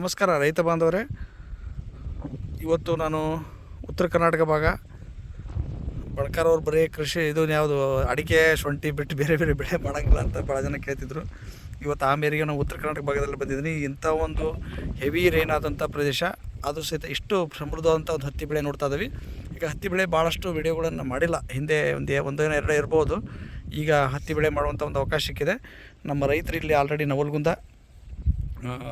ನಮಸ್ಕಾರ ರೈತ ಬಾಂಧವರೇ. ಇವತ್ತು ನಾನು ಉತ್ತರ ಕರ್ನಾಟಕ ಭಾಗ. ಬಳಕಾರವ್ರು ಬರೀ ಕೃಷಿ ಇದು ಯಾವುದು ಅಡಿಕೆ, ಶುಂಠಿ ಬಿಟ್ಟು ಬೇರೆ ಬೇರೆ ಬೆಳೆ ಮಾಡೋಂಗಿಲ್ಲ ಅಂತ ಭಾಳ ಜನ ಕೇಳ್ತಿದ್ರು. ಇವತ್ತು ಆ ಮೇರೆಗೆ ನಾವು ಉತ್ತರ ಕರ್ನಾಟಕ ಭಾಗದಲ್ಲಿ ಬಂದಿದ್ದೀನಿ. ಇಂಥ ಒಂದು ಹೆವಿ ರೈನ್ ಆದಂಥ ಪ್ರದೇಶ. ಅದು ಸಹಿತ ಇಷ್ಟು ಸಮೃದ್ಧವಾದಂಥ ಒಂದು ಹತ್ತಿ ಬೆಳೆ ನೋಡ್ತಾ ಇದ್ದೀವಿ. ಈಗ ಹತ್ತಿ ಬೆಳೆ ಭಾಳಷ್ಟು ವಿಡಿಯೋಗಳನ್ನು ಮಾಡಿಲ್ಲ. ಹಿಂದೆ ಒಂದು ಒಂದೇನೋ ಎರಡು ಇರ್ಬೋದು. ಈಗ ಹತ್ತಿ ಬೆಳೆ ಮಾಡುವಂಥ ಒಂದು ಅವಕಾಶ ಸಿಕ್ಕಿದೆ. ನಮ್ಮ ರೈತರು ಇಲ್ಲಿ ಆಲ್ರೆಡಿ ನವಲ್ಗುಂದ.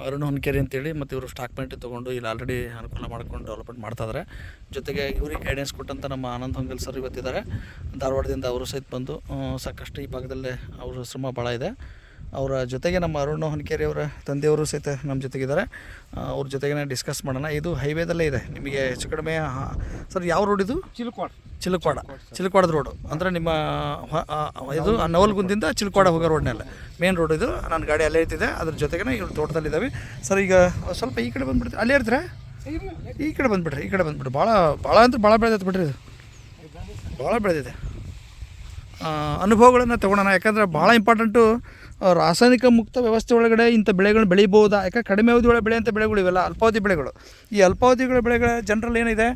ಅರುಣ್ ಹೊನ್ಕೆರೆ ಅಂತೇಳಿ ಮತ್ತು ಇವರು ಸ್ಟಾಕ್ ಪಾಯಿಂಟ್ ತೊಗೊಂಡು ಇಲ್ಲಿ ಆಲ್ರೆಡಿ ಅನುಕೂಲ ಮಾಡ್ಕೊಂಡು ಡೆವಲಪ್ಮೆಂಟ್ ಮಾಡ್ತಾ ಇದ್ದಾರೆ ಜೊತೆಗೆ ಇವ್ರಿಗೆ ಗೈಡೆನ್ಸ್ ಕೊಟ್ಟಂಥ ನಮ್ಮ ಆನಂದ್ ಹೊಂಗಲ್ ಸರ್ ಇವತ್ತಿದ್ದಾರೆ. ಧಾರವಾಡದಿಂದ ಅವರು ಸಹಿತ ಬಂದು ಸಾಕಷ್ಟು ಈ ಭಾಗದಲ್ಲೇ ಅವರ ಶ್ರಮ ಭಾಳ ಇದೆ. ಅವರ ಜೊತೆಗೆ ನಮ್ಮ ಅರುಣ್ ಹೊನ್ಕೇರಿ ಅವರ ತಂದೆಯವರು ಸಹಿತ ನಮ್ಮ ಜೊತೆಗಿದ್ದಾರೆ. ಅವ್ರ ಜೊತೆಗೆ ಡಿಸ್ಕಸ್ ಮಾಡೋಣ. ಇದು ಹೈವೇದಲ್ಲೇ ಇದೆ. ನಿಮಗೆ ಹೆಚ್ಚು ಕಡಿಮೆ ಸರ್ ಯಾವ ರೋಡ್ ಇದು? ಚಿಲ್ಕ್ವಾಡ್. ಚಿಲಕ್ವಾಡ. ಚಿಲಕ್ವಾಡದ ರೋಡು ಅಂದರೆ ನಿಮ್ಮ ಇದು ನವಲ್ಗುಂದಿಂದ ಚಿಲಕ್ವಾಡ ಹೋಗೋ ರೋಡ್ನಲ್ಲ ಮೇನ್ ರೋಡ್ ಇದು. ನಾನು ಗಾಡಿ ಅಲ್ಲೇ ಇರ್ತಿದೆ ಅದ್ರ ಜೊತೆಗೆ ಇವ್ರು ತೋಟದಲ್ಲಿದ್ದಾವೆ. ಸರ್ ಈಗ ಸ್ವಲ್ಪ ಈ ಕಡೆ ಬಂದುಬಿಡ್ತೀವಿ ಅಲ್ಲೇ ಇರ್ತೀರಾ? ಈ ಕಡೆ ಬಂದ್ಬಿಡ್ರಿ ಈ ಕಡೆ ಬಂದುಬಿಡ್ರಿ. ಭಾಳ ಭಾಳ ಅಂದ್ರೆ ಭಾಳ ಬೆಳೆದೈತೆ ಬಿಡ್ರಿ ಇದು. ಭಾಳ ಬೆಳೆದಿದೆ. ಅನುಭವಗಳನ್ನು ತಗೊಳ್ಳೋಣ ಯಾಕಂದರೆ ಭಾಳ ಇಂಪಾರ್ಟೆಂಟು ರಾಸಾಯನಿಕ ಮುಕ್ತ ವ್ಯವಸ್ಥೆ ಒಳಗಡೆ ಇಂಥ ಬೆಳೆಗಳನ್ನ ಬೆಳಿಬೋದಾ? ಯಾಕೆ ಕಡಿಮೆ ಅವಧಿ ಒಳಗೆ ಬೆಳೆಯಂಥ ಬೆಳೆಗಳು ಇವೆಲ್ಲ, ಅಲ್ಪಾವಧಿ ಬೆಳೆಗಳು. ಈ ಅಲ್ಪಾವಧಿಗಳ ಬೆಳೆಗಳ ಜನರಲ್ಲಿ ಏನಿದೆ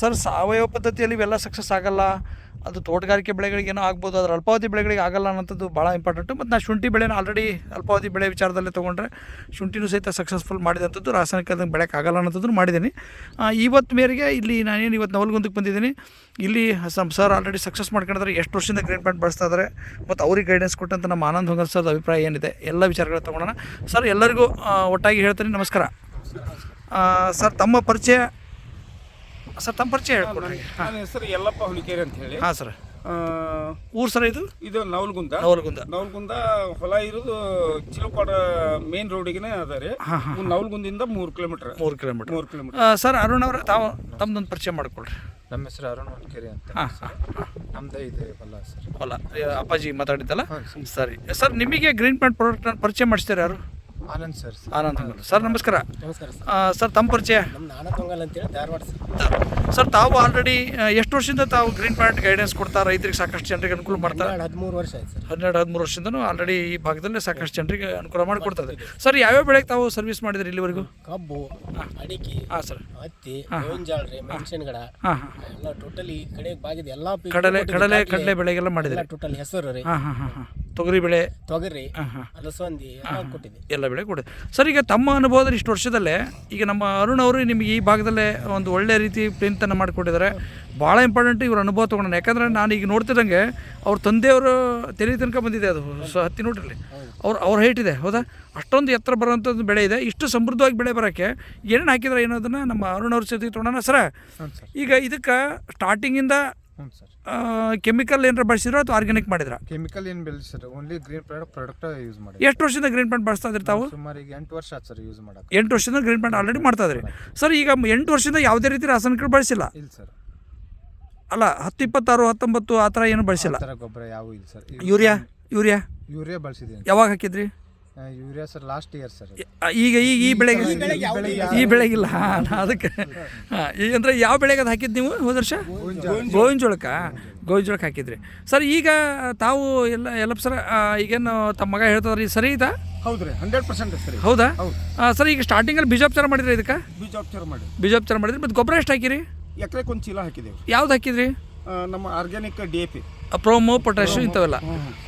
ಸರ್, ಸಾವಯವ ಪದ್ಧತಿಯಲ್ಲಿ ಇವೆಲ್ಲ ಸಕ್ಸಸ್ ಆಗಲ್ಲ. ಅದು ತೋಟಗಾರಿಕೆ ಬೆಳೆಗಳಿಗೆ ಏನೋ ಆಗ್ಬೋದು ಅದರ ಅಲ್ಪಾವಧಿ ಬೆಳೆಗಳಿಗೆ ಆಗಲ್ಲ ಅನ್ನೋಂಥದ್ದು ಭಾಳ ಇಂಪಾರ್ಟೆಂಟು ಮತ್ತು ನಾನು ಶುಂಠಿ ಬೆಳೆನ ಆಲ್ರೆಡಿ ಅಲ್ಪಾವಧಿ ಬೆಳೆ ವಿಚಾರದಲ್ಲೇ ತೊಗೊಂಡ್ರೆ ಶುಂಠಿನೂ ಸಹಿತ ಸಕ್ಸಸ್ಫುಲ್ ಮಾಡಿದಂಥದ್ದು, ರಾಸಾಯನಿಕ ಬೆಳೆಗೆ ಆಗಲ್ಲ ಅನ್ನೋಂಥದ್ದು ಮಾಡಿದ್ದೀನಿ. ಇವತ್ತು ಮೇರೆಗೆ ಇಲ್ಲಿ ನಾನೇನು ಇವತ್ತು ನವಲ್ಗುಂದಕ್ಕೆ ಬಂದಿದ್ದೀನಿ. ಇಲ್ಲಿ ಸಮ್ ಸರ್ ಆಲ್ರೆಡಿ ಸಕ್ಸಸ್ ಮಾಡ್ಕೊಂಡಿದ್ದಾರೆ, ಎಷ್ಟು ವರ್ಷದಿಂದ ಗ್ರೀನ್ ಪ್ಯಾಂಟ್ ಬಳಸ್ತಾ ಇದ್ದಾರೆ, ಮತ್ತು ಅವ್ರಿಗೆ ಗೈಡೆನ್ಸ್ ಕೊಟ್ಟಂತ ನಮ್ಮ ಆನಂದ್ ಹೊಂಗಲ್ ಸರ್ ಅಭಿಪ್ರಾಯ ಏನಿದೆ, ಎಲ್ಲ ವಿಚಾರಗಳು ತೊಗೊಳೋಣ ಸರ್ ಎಲ್ಲರಿಗೂ ಒಟ್ಟಾಗಿ ಹೇಳ್ತೀನಿ ನಮಸ್ಕಾರ. ಸರ್ ತಮ್ಮ ಪರಿಚಯ ಸರ್ ತಮ್ಮ ಪರಿಚಯ ಹೇಳ್ಕೊಡ್ರಿ. ನನ್ನ ಹೆಸರು ಯಲ್ಲಪ್ಪ ಹುಲಿಕೇರಿ ಅಂತ ಹೇಳಿ. ಹಾಂ ಸರ್. ಆ, ಊರು ಸರ್ ಇದು? ಇದು ನವಲ್ಗುಂದ. ನವಲ್ಗುಂದ. ನವಲ್ಗುಂದ ಹೊಲ ಇರೋದು ಚಿಲುಕ್ವಾಡ ಮೇನ್ ರೋಡಿಗೆ ಅದ ರೀ. ಹಾಂ ಹಾಂ ನವಲ್ಗುಂದಿಂದ ಮೂರು ಕಿಲೋಮೀಟರ್ ಮೂರು ಕಿಲೋಮೀಟರ್ ಮೂರು ಕಿಲೋಮೀಟರ್ ಸರ್ ಅರುಣ್ ಅವರ ತಾವು ತಮ್ಮದೊಂದು ಪರಿಚಯ ಮಾಡಿಕೊಡ್ರಿ. ನಮ್ಮ ಹೆಸರು ಅರುಣ್ ಹುಲಿಕೇರಿ ಅಂತ. ಹಾಂ ಹಾಂ ನಮ್ದೇ ಇದೆ ಹೊಲ ಸರ್. ಹೊಲ. ಅಪ್ಪಾಜಿ ಮಾತಾಡಿದ್ದಲ್ಲ? ಸರಿ. ಸರ್. ನಿಮಗೆ ಗ್ರೀನ್ ಪ್ಯಾಂಟ್ ಪ್ರಾಡಕ್ಟ್ ಪರಿಚಯ ಮಾಡಿಸ್ತಾರೆ ಯಾರು? ಆನಂದ್ ಸರ್. ಆನಂದ್ ಸರ್ ನಮಸ್ಕಾರ. ನಮಸ್ಕಾರ ಸರ್. ಆ, ಸರ್ ತಮ್ಮ ಪರಿಚಯ? ನಮ್ಮ ನಾನ ಪೊಂಗಲ್ ಅಂತೇಳಿ ಧಾರವಾಡ ಸರ್. ಸರ್ ತಾವು ಆಲ್ರೆಡಿ ಎಷ್ಟು ವರ್ಷದಿಂದ ತಾವು ಗ್ರೀನ್ ಪ್ಲಾಂಟ್ ಗೈಡೆನ್ಸ್ ಕೊಡ್ತಾ ರೈತರಿಗೆ ಸಾಕಷ್ಟು ಜನರಿಗೆ ಅನುಕೂಲ ಮಾಡ್ತಾರೆ ಹನ್ನೆರಡು ಹದಿಮೂರು ವರ್ಷ ಆಯ್ತು ಸರ್. ಹನ್ನೆರಡು ಹದಿಮೂರು ವರ್ಷದಿಂದನೂ ಆಲ್ರೆಡಿ ಈ ಭಾಗದಲ್ಲಿ ಸಾಕಷ್ಟು ಜನರಿಗೆ ಅನುಕೂಲ ಮಾಡಿಕೊಡ್ತದೆ ಸರ್ ಯಾವ್ಯಾವ ಬೆಳೆಗೆ ತಾವು ಸರ್ವಿಸ್ ಮಾಡಿದ್ರಿ ಇಲ್ಲಿವರೆಗೂ? ಕಬ್ಬು ಅಡಿಕೆ ಹಾಂ ಸರ್. ಹತ್ತಿ ಗೋವಿನ ರೀ ಮೆಣಸಿನ ಗಿಡ ಹಾಂ. ಹಾಂ ಎಲ್ಲ ಟೋಟಲಿ ಈ ಕಡೆ ಬಾಗಿದ ಎಲ್ಲ ಕಡಲೆ. ಕಡಲೆ ಕಡಲೆ ಬೆಳೆಗೆಲ್ಲ ಮಾಡಿದ್ರಿ? ಟೋಟಲ್ ಹೆಸರು ರೀ. ಹಾಂ ಹಾಂ ಹಾಂ ಹಾಂ. ತೊಗರಿ ಬೆಳೆ. ತೊಗರಿ ಅಲಸಂದಿ ಎಲ್ಲ ಕೊಟ್ಟಿದ್ವಿ. ಎಲ್ಲ ಬೆಳೆ ಕೊಡುತ್ತೆ. ಸರ್ ಈಗ ತಮ್ಮ ಅನುಭವದಲ್ಲಿ ಇಷ್ಟು ವರ್ಷದಲ್ಲೇ ಈಗ ನಮ್ಮ ಅರುಣ್ ಅವರು ನಿಮಗೆ ಈ ಭಾಗದಲ್ಲೇ ಒಂದು ಒಳ್ಳೆ ರೀತಿ ಪ್ರಿಂಟನ್ನು ಮಾಡಿಕೊಟ್ಟಿದ್ದಾರೆ ಭಾಳ ಇಂಪಾರ್ಟೆಂಟ್ ಇವ್ರ ಅನುಭವ ತೊಗೊಂಡು ಯಾಕಂದರೆ ನಾನು ಈಗ ನೋಡ್ತಿದ್ದಂಗೆ ಅವ್ರ ತಂದೆಯವರು ತೆರೆ ತನಕ ಬಂದಿದೆ ಅದು ಸೊ ಹತ್ತಿ ನೋಡ್ರಿ ಅವ್ರು ಅವ್ರ ಹೈಟ್ ಇದೆ ಹೌದಾ? ಅಷ್ಟೊಂದು ಎತ್ತರ ಬರೋಂಥದ್ದು ಬೆಳೆ ಇದೆ. ಇಷ್ಟು ಸಮೃದ್ಧವಾಗಿ ಬೆಳೆ ಬರೋಕ್ಕೆ ಏನೇನು ಹಾಕಿದ್ರೆ ಏನೋದನ್ನು ನಮ್ಮ ಅರುಣ್ ಅವ್ರ ಜೊತೆ ತೊಗೊಳೋಣ ಸರ್? ಈಗ ಇದಕ್ಕೆ ಸ್ಟಾರ್ಟಿಂಗಿಂದ ಹ್ಞೂ ಸರ್. ಕೆಮಿಕಲ್ ಏನಾರ ಬಳಸಿದ್ರು ಅಥವಾ ಆರ್ಗ್ಯಾನಿಕ್ ಮಾಡಿದ್ರ? ಕೆಮಿಕಲ್ ಏನು ಬೆಳೆಸಿದ್ರ only green plant product use ಮಾಡಿ ಎಷ್ಟು ವರ್ಷದಿಂದ ಗ್ರೀನ್ ಪ್ಯಾಂಟ್ ಬಳಸ್ತಾ ಇದ್ರಿ ತಾವು? ಸುಮಾರು ಈಗ ಎಂಟು ವರ್ಷ ಆಯ್ತು ಸರ್ ಯೂಸ್ ಮಾಡಕ್ಕೆ ಎಂಟು ವರ್ಷದಿಂದ ಗ್ರೀನ್ ಪ್ಯಾಂಟ್ ಆಲ್ರೆಡಿ ಮಾಡ್ತಾ ಇದ್ರಿ. ಸರ್ ಈಗ ಎಂಟು ವರ್ಷದಿಂದ ಯಾವುದೇ ರೀತಿ ರಾಸಾಯನಿಕ ಬಳಸಿಲ್ಲ? ಇಲ್ಲ ಸರ್. ಅಲ್ಲ ಹತ್ತು ಇಪ್ಪತ್ತಾರು ಹತ್ತೊಂಬತ್ತು ಆ ಥರ ಏನು ಬಳಸಿಲ್ಲ? ಆ ಥರ ಗೊಬ್ಬರ ಯಾವ ಇಲ್ಲ ಸರ್. ಯೂರಿಯಾ? ಯೂರಿಯಾ? ಯೂರಿಯಾ ಬಳಸಿದ್ದೀನಿ. ಯಾವಾಗ ಹಾಕಿದ್ರಿ? Urea sir last year sir ಈಗ ಈಗ ಈ ಬೆಳೆಗೆ ಈ ಬೆಳೆಗಿಲ್ಲ ಹಾಂ ಅದಕ್ಕೆ ಹಾಂ ಈಗ ಅಂದರೆ ಯಾವ ಬೆಳೆಗೆ ಅದು ಹಾಕಿದ್ದು ನೀವು ಹೋದ ವರ್ಷ? ಗೋವಿನ ಜೋಳಕ್ಕ? ಗೋವಿನ ಜೋಳಕ್ಕೆ ಹಾಕಿದ್ರಿ. ಸರ್ ಈಗ ತಾವು ಎಲ್ಲ ಎಲ್ಲ ಸರ್ ಈಗೇನು ತಮ್ಮ ಮಗ ಹೇಳ್ತದ್ರಿ ಸರಿ ಇದಾ ರೀ ಹಂಡ್ರೆಡ್ ಪರ್ಸೆಂಟ್ ಸರಿ. ಹೌದಾ? ಹೌದು. ಸರ್ ಈಗ ಸ್ಟಾರ್ಟಿಂಗಲ್ಲಿ ಬೀಜೋಪಚಾರ ಮಾಡಿದ್ರಿ ಇದಕ್ಕೆ? ಬೀಜೋಪಚಾರ ಮಾಡಿ ಬೀಜೋಪಚಾರ ಮಾಡಿದ್ರಿ ಮತ್ತು ಗೊಬ್ಬರ ಎಷ್ಟು ಹಾಕಿರಿ? ಎಕರೆಗೆ ಒಂದು ಚೀಲ ಹಾಕಿದ್ದೀವಿ ಯಾವ್ದು ಹಾಕಿದ್ರಿ? ನಮ್ಮ organic D A P promo potash ಇಂಥವೆಲ್ಲ.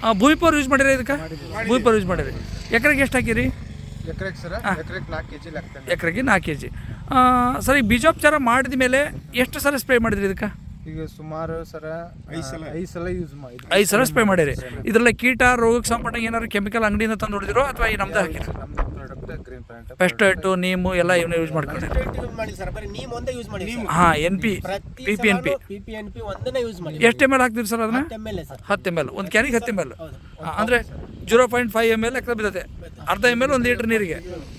ಆ, ಭೂಮಿ ಪವರ್ ಯೂಸ್ ಮಾಡಿರಿ ಇದಕ್ಕೆ? ಭೂಮಿ ಪವರ್ ಯೂಸ್ ಮಾಡಿರಿ ಎಕರೆಗೆ ಎಷ್ಟು ಹಾಕಿರಿ? ಎಕರೆಗೆ ಸರ ಎಕರೆಗೆ ನಾಲ್ಕು ಕೆ ಜಿ ಸರ್ ಈ ಬೀಜೋಪಚಾರ ಮಾಡಿದ ಮೇಲೆ ಎಷ್ಟು ಸಲ ಸ್ಪ್ರೇ ಮಾಡಿದ್ರಿ ಇದಕ್ಕೆ? ಈಗ ಸುಮಾರು ಸರ ಐದು ಸಲ. ಐದು ಸಲ ಯೂಸ್ ಮಾಡಿ ಐದು ಸಲ ಸ್ಪ್ರೇ ಮಾಡಿರಿ. ಇದರಲ್ಲಿ ಕೀಟ ರೋಗಕ್ಕೆ ಸಂಬಂಧ ಏನಾದ್ರು ಕೆಮಿಕಲ್ ಅಂಗಡಿಯಿಂದ ತಂದು ಹೊಡೆದಿರೋ ಅಥವಾ ಈ ನಮ್ದು ಹಾಕಿರಿ? ಪೆಸ್ಟೈಟು ನೀಮು ಎಲ್ಲ ಇವನ್ನ ಯೂಸ್ ಮಾಡ್ಕೊಂಡಿರಿ ಯೂಸ್ ಮಾಡಿ ಸರ್ ಬರೀ ನೀವು ಒಂದೇ ಯೂಸ್ ಮಾಡಿ ಹಾಂ N P P P N P P P N P ಒಂದನೇ ಯೂಸ್ ಮಾಡಿ. ಎಷ್ಟು ಎಂ ಎಲ್ ಹಾಕ್ತೀರಿ ಸರ್ ಅದನ್ನ? M L sir. ಹತ್ತು ಎಂ ಎಲ್ ಒಂದು ಕ್ಯಾನಿಗೆ ಹತ್ತು ಎಂ ಎಲ್ ಅಂದರೆ zero point five M L ಲೆಕ್ಕ ಬಿದ್ದತೆ. ಅರ್ಧ ಎಂ ಎಲ್ ಒಂದು ಲೀಟ್ರ್ ನೀರಿಗೆ.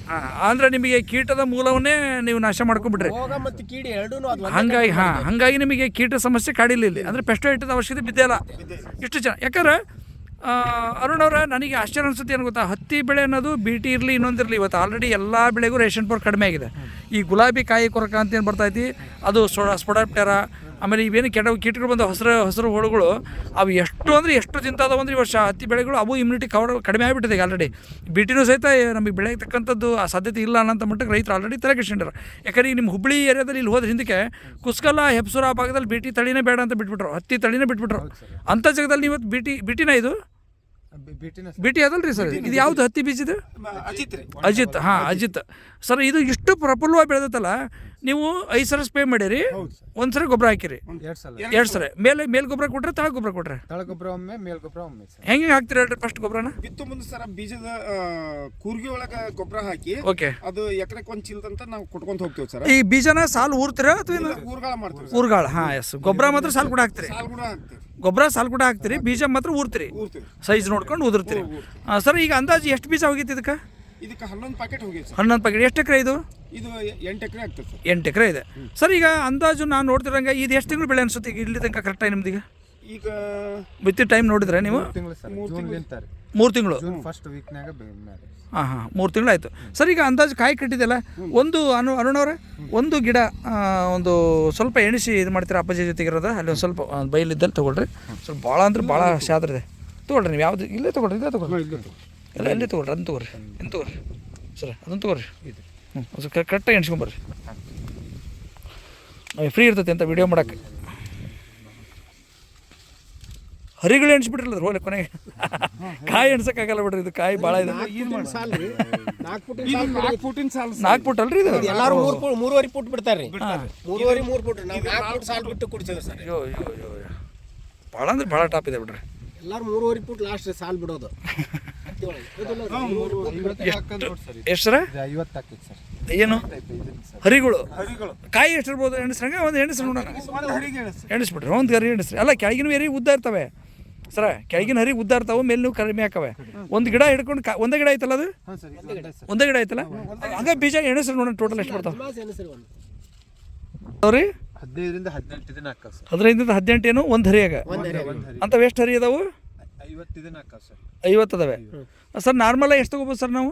ಹಾಂ ಅಂದರೆ ನಿಮಗೆ ಕೀಟದ ಮೂಲವನ್ನೇ ನೀವು ನಾಶ ಮಾಡ್ಕೊಂಡ್ಬಿಟ್ರಿ. ಮತ್ತು ಕೀಡಿ ಎರಡೂ ಹಂಗಾಗಿ ಹಾಂ ಹಂಗಾಗಿ ನಿಮಗೆ ಕೀಟ ಸಮಸ್ಯೆ ಕಾಡಿಲ್ಲ ಇಲ್ಲಿ. ಅಂದರೆ ಪೆಸ್ಟೋಯಿಟದ ಅವಶ್ಯಕತೆ ಬಿದ್ದೇ ಇಲ್ಲ. ಇಷ್ಟು ಜನ. ಯಾಕಂದ್ರೆ ಅರುಣ್ ಅವರ, ನನಗೆ ಆಶ್ಚರ್ಯ ಅನಿಸುತ್ತೆ ಏನು ಗೊತ್ತಾ? ಹತ್ತಿ ಬೆಳೆ ಅನ್ನೋದು ಬಿ ಟಿ ಇರಲಿ. ಇನ್ನೊಂದಿರಲಿ ಇವತ್ತು ಆಲ್ರೆಡಿ ಎಲ್ಲ ಬೆಳೆಗೂ ರೇಷನ್ ಪೋರ್ ಕಡಿಮೆ ಆಗಿದೆ. ಈ ಗುಲಾಬಿ ಕಾಯಿ ಕೊರಕ ಅಂತ ಏನು ಬರ್ತೈತಿ ಅದು ಸೊಡ ಸ್ಪೊಡಾಪ್ಟೆರ ಆಮೇಲೆ ಇವೇನು ಕೆಟ್ಟ ಕೀಟಗಳು ಬಂದ ಹಸಿರು ಹಸಿರು ಹುಳುಗಳು ಅವು ಎಷ್ಟು ಅಂದರೆ ಎಷ್ಟು ತಿಂತಾದವು ಅಂದ್ರೆ ಈ ವರ್ಷ ಹತ್ತಿ ಬೆಳೆಗಳು ಅವು ಇಮ್ಯುನಿಟಿ ಕವರ್ ಕಡಿಮೆ ಆಗಿಬಿಟ್ಟಿದೆ ಈಗ ಆಲ್ರೆಡಿ ಬಿಟಿನೂ ಸಹಿತ ನಮಗೆ ಬೆಳೆಯತಕ್ಕಂಥದ್ದು ಆ ಸಾಧ್ಯತೆ ಇಲ್ಲ ಅನ್ನೋಂಥ ಮಟ್ಟಕ್ಕೆ ರೈತರು ಆಲ್ರೆಡಿ ತಲೆ ಕೆಡ್ಸ್ಕೊಂಡ್ರು ಯಾಕಂದ್ರೆ ಈಗ ನಿಮ್ಮ ಹುಬ್ಬಳ್ಳಿ ಏರಿಯಾದಲ್ಲಿ ಇಲ್ಲಿ ಹೋದ್ರೆ ಹಿಂದಕ್ಕೆ ಕುಸ್ಕಲ್ಲ ಹೆಪ್ಸೂರ ಆ ಭಾಗದಲ್ಲಿ ಬಿಟಿ ತಳಿನೇ ಬೇಡ ಅಂತ ಬಿಟ್ಬಿಟ್ರು ಹತ್ತಿ ತಳಿನೇ ಬಿಟ್ಬಿಟ್ರು. ಅಂಥ ಜಾಗದಲ್ಲಿ ಇವತ್ತು ಬಿಟಿ ಬಿಟಿನ ಇದು? ಬಿಟಿ ಅದಲ್ಲ ರೀ ಸರ್. ಇದು ಯಾವುದು ಹತ್ತಿ ಬೀಜದ ಅಜಿತ್ ಹಾಂ ಅಜಿತ್. ಸರ್ ಇದು ಇಷ್ಟು ಪ್ರಫುಲ್ಲವಾಗಿ ಬೆಳೆದತ್ತಲ್ಲ ನೀವು ಐದು ಸಲ ಸ್ಪ್ರೇ ಮಾಡಿರಿ ಒಂದು ಸಲ ಗೊಬ್ಬರ ಹಾಕಿರಿ. ಎರಡ್ ಸಲ. ಎರಡು ಸಲ. ಮೇಲೆ ಮೇಲ್ ಗೊಬ್ಬರ ಕೊಟ್ರೆ ತಳ ಗೊಬ್ಬರ ಕೊಟ್ರೆ? ತಳ ಗೊಬ್ಬರ ಒಮ್ಮೆ ಮೇಲ್ ಗೊಬ್ಬರ ಒಮ್ಮೆ ಸರ್. ಹೆಂಗೆ ಹಾಕ್ತೀರಿ ಹೇಳ್ರಿ ಫಸ್ಟ್ ಗೊಬ್ಬರನ? ಬಿತ್ತು ಮುಂದೆ ಸರ ಬೀಜದ ಕೂರ್ಗಿ ಒಳಗ ಗೊಬ್ಬರ ಹಾಕಿ ಓಕೆ. ಅದು ಎಕರೆ ಒಂದ್ ಚೀಲದಂತ ನಾವು ಕೊಟ್ಕೊಂತ ಹೋಗ್ತೀವಿ ಸರ್. ಈ ಬೀಜನ ಸಾಲು ಊರ್ತೀರಾ ಅಥವಾ ಊರ್ಗಾಳ ಮಾಡ್ತೀವಿ ಊರ್ಗಾಳ ಹಾಂ ಎಸ್ ಗೊಬ್ಬರ ಮಾತ್ರ ಸಾಲು ಕೂಡ ಹಾಕ್ತೀರಿ. ಸಾಲ್ ಕೂಡ ಹಾಕ್ತೇವೆ. ಗೊಬ್ಬರ ಸಾಲು ಕೂಡ ಹಾಕ್ತೀರಿ ಬೀಜ ಮಾತ್ರ ಊರ್ತೀರಿ. ಸೈಜ್ ನೋಡ್ಕೊಂಡು ಉದುರ್ತೀರಿ. ಸರ್ ಈಗ ಅಂದಾಜು ಎಷ್ಟು ಬೀಜ ಹೋಗಿತ್ತು ಇದಕ್ಕೆ? ಇದಕ್ಕೆ ಹನ್ನೊಂದು ಪ್ಯಾಕೆಟ್ ಹೋಗಿದೆ ಸರ್. ಹನ್ನೊಂದು ಪ್ಯಾಕೆಟ್ ಎಷ್ಟು ಎಕರೆ ಇದು? ಇದು ಎಂಟು ಎಕರೆ ಆಗ್ತದೆ ಸರ್. ಎಂಟು ಎಕರೆ ಇದೆ. ಸರ್ ಈಗ ಅಂದಾಜು ನಾನು ನೋಡ್ತಿರಂಗೆ ಇದು ಎಷ್ಟು ತಿಂಗಳು ಬೆಳೆ ಅನ್ಸುತ್ತೆ? ಈಗ ಇಲ್ಲಿ ತನಕ ಕರೆಕ್ಟಾಗಿ ನಿಮ್ದು ಈಗ? ಬಿತ್ತಿ ಟೈಮ್ ನೋಡಿದ್ರೆ ನೀವು? ತಿಂಗಳು ಸರ್ ಜೂನ್ ನಿಂತಾರೆ ಮೂರು ತಿಂಗಳು? ಜೂನ್ ಫಸ್ಟ್ ವೀಕ್ನಾಗ ಹಾಂ ಹಾಂ ಮೂರು ತಿಂಗಳಾಯ್ತು ಸರ್ ಈಗ ಅಂದಾಜು ಕಾಯಿ ಕಟ್ಟಿದೆಯಲ್ಲ ಒಂದು ಅನು ಅರುಣವ್ರೆ ಒಂದು ಗಿಡ ಒಂದು ಸ್ವಲ್ಪ ಎಣಿಸಿ ಇದು ಮಾಡ್ತೀರಾ ಅಪ್ಪಾಜಿ ಜೊತೆಗೆ ಇರೋದ ಅಲ್ಲಿ ಒಂದು ಸ್ವಲ್ಪ ಬೈಲಿದ್ದಲ್ಲಿ ತೊಗೊಳ್ರಿ. ಸ್ವಲ್ಪ ಭಾಳ ಅಂದ್ರೆ ಭಾಳ ಶಾದ್ರಿದೆ ತೊಗೊಳ್ರಿ ನೀವು ಯಾವುದು ಇಲ್ಲೇ ತೊಗೊಳ್ರಿ ಇಲ್ಲೇ ತೊಗೊಳ್ರಿ. ಎಲ್ಲ ಇಲ್ಲೇ ತೊಗೊಳ್ರಿ ಅದನ್ನ ತೊಗೊರಿ ಏನು ತೊಗೊರಿ ಸರ್ ಅದನ್ನು ತೊಗೊಳ್ರಿ. ಹ್ಞೂ ಅದು ಕರೆಕ್ಟಾಗಿ ಎಣ್ಸ್ಕೊಂಬರ್ರಿ ಫ್ರೀ ಇರ್ತೈತೆ ಅಂತ ವಿಡಿಯೋ ಮಾಡಕ್ಕೆ. ಹರಿಗಳು ಎಣಿಸ್ಬಿಟ್ರಲ್ಲ ಅದ್ರ ಹೋಲೆ ಕೊನೆಗೆ. ಕಾಯಿ ಎಣ್ಸಕ್ಕಾಗಲ್ಲ ಬಿಡ್ರಿ ಇದು ಕಾಯಿ ಭಾಳ ಇದೆ. ನಾಲ್ಕು ಇದು ಫೂಟಿನ ಸಾಲ್. ನಾಲ್ಕು ಫುಟ್ ಅಲ್ರಿ ಇದು? ಎಲ್ಲಾರು ಮೂರು ಫುಟ್ ಮೂರುವರೆ ಫುಟ್ ಬಿಡ್ತಾರ್ರಿ. ಮೂರುವರೆ ಮೂರು ಫುಟ್ ನಾವು ನಾಲ್ಕು ಫುಟ್ ಸಾಲ್ ಬಿಟ್ಟು ಕೊಡ್ತೇವೆ ಸರ್. ಅಯ್ಯೋ ಅಯ್ಯೋ ಅಯ್ಯೋ ಅಯ್ಯೋ. ಭಾಳ ಅಂದ್ರೆ ಭಾಳ ಟಾಪ್ ಇದೆ ಬಿಡ್ರಿ. ಎಲ್ಲಾರು ಮೂರುವರೆ ಫುಟ್ ಲಾಸ್ಟ್ ಸಾಲ್ ಬಿಡೋದು. ಎಷ್ಟು ಸರ? ಏನು? ಹರಿಗಳು. ಕಾಯಿ ಎಷ್ಟಿರ್ಬೋದು? ಎಣಿಸ್ರಂಗ ಒಂದು ಎಣಿಸ್ರಿ ನೋಡೋಣ. ಎಣಿಸ್ಬಿಟ್ರಿ ಒಂದು ಹರಿ ಎಣಿಸ್ರಿ ಅಲ್ಲ ಕೆಳಗಿನ ಹರಿ ಉದ್ದ ಇರ್ತವೆ. ಸರ ಕೆಳಗಿನ ಹರಿ ಉದ್ದ ಇರ್ತಾವೆ ಮೇಲೆ ನೀವು ಕಡಿಮೆ ಹಾಕವೆ. ಒಂದು ಗಿಡ ಹಿಡ್ಕೊಂಡು ಕಾ ಒಂದೇ ಗಿಡ ಐತಲ್ಲ ಅದು? ಒಂದೇ ಗಿಡ ಐತಲ್ಲ? ಹಂಗೆ ಬೀಜ ಎಣಿಸ್ರಿ ನೋಡೋಣ ಟೋಟಲ್ ಎಷ್ಟು ಬರ್ತಾವೆ ಅವ್ರಿ ಹದಿನೈದರಿಂದ ಹದಿನೆಂಟು ದಿನ ಹದಿನೈದರಿಂದ ಹದಿನೆಂಟು ಏನು? ಒಂದು ಹರಿಯಾಗ. ಅಂತ ಎಷ್ಟು ಹರಿ ಅದಾವು? ಐವತ್ತು ಅದಾವೆ? ಸರ್ ನಾರ್ಮಲಾಗಿ ಎಷ್ಟು ತಗೋಬೋದು ಸರ್ ನಾವು?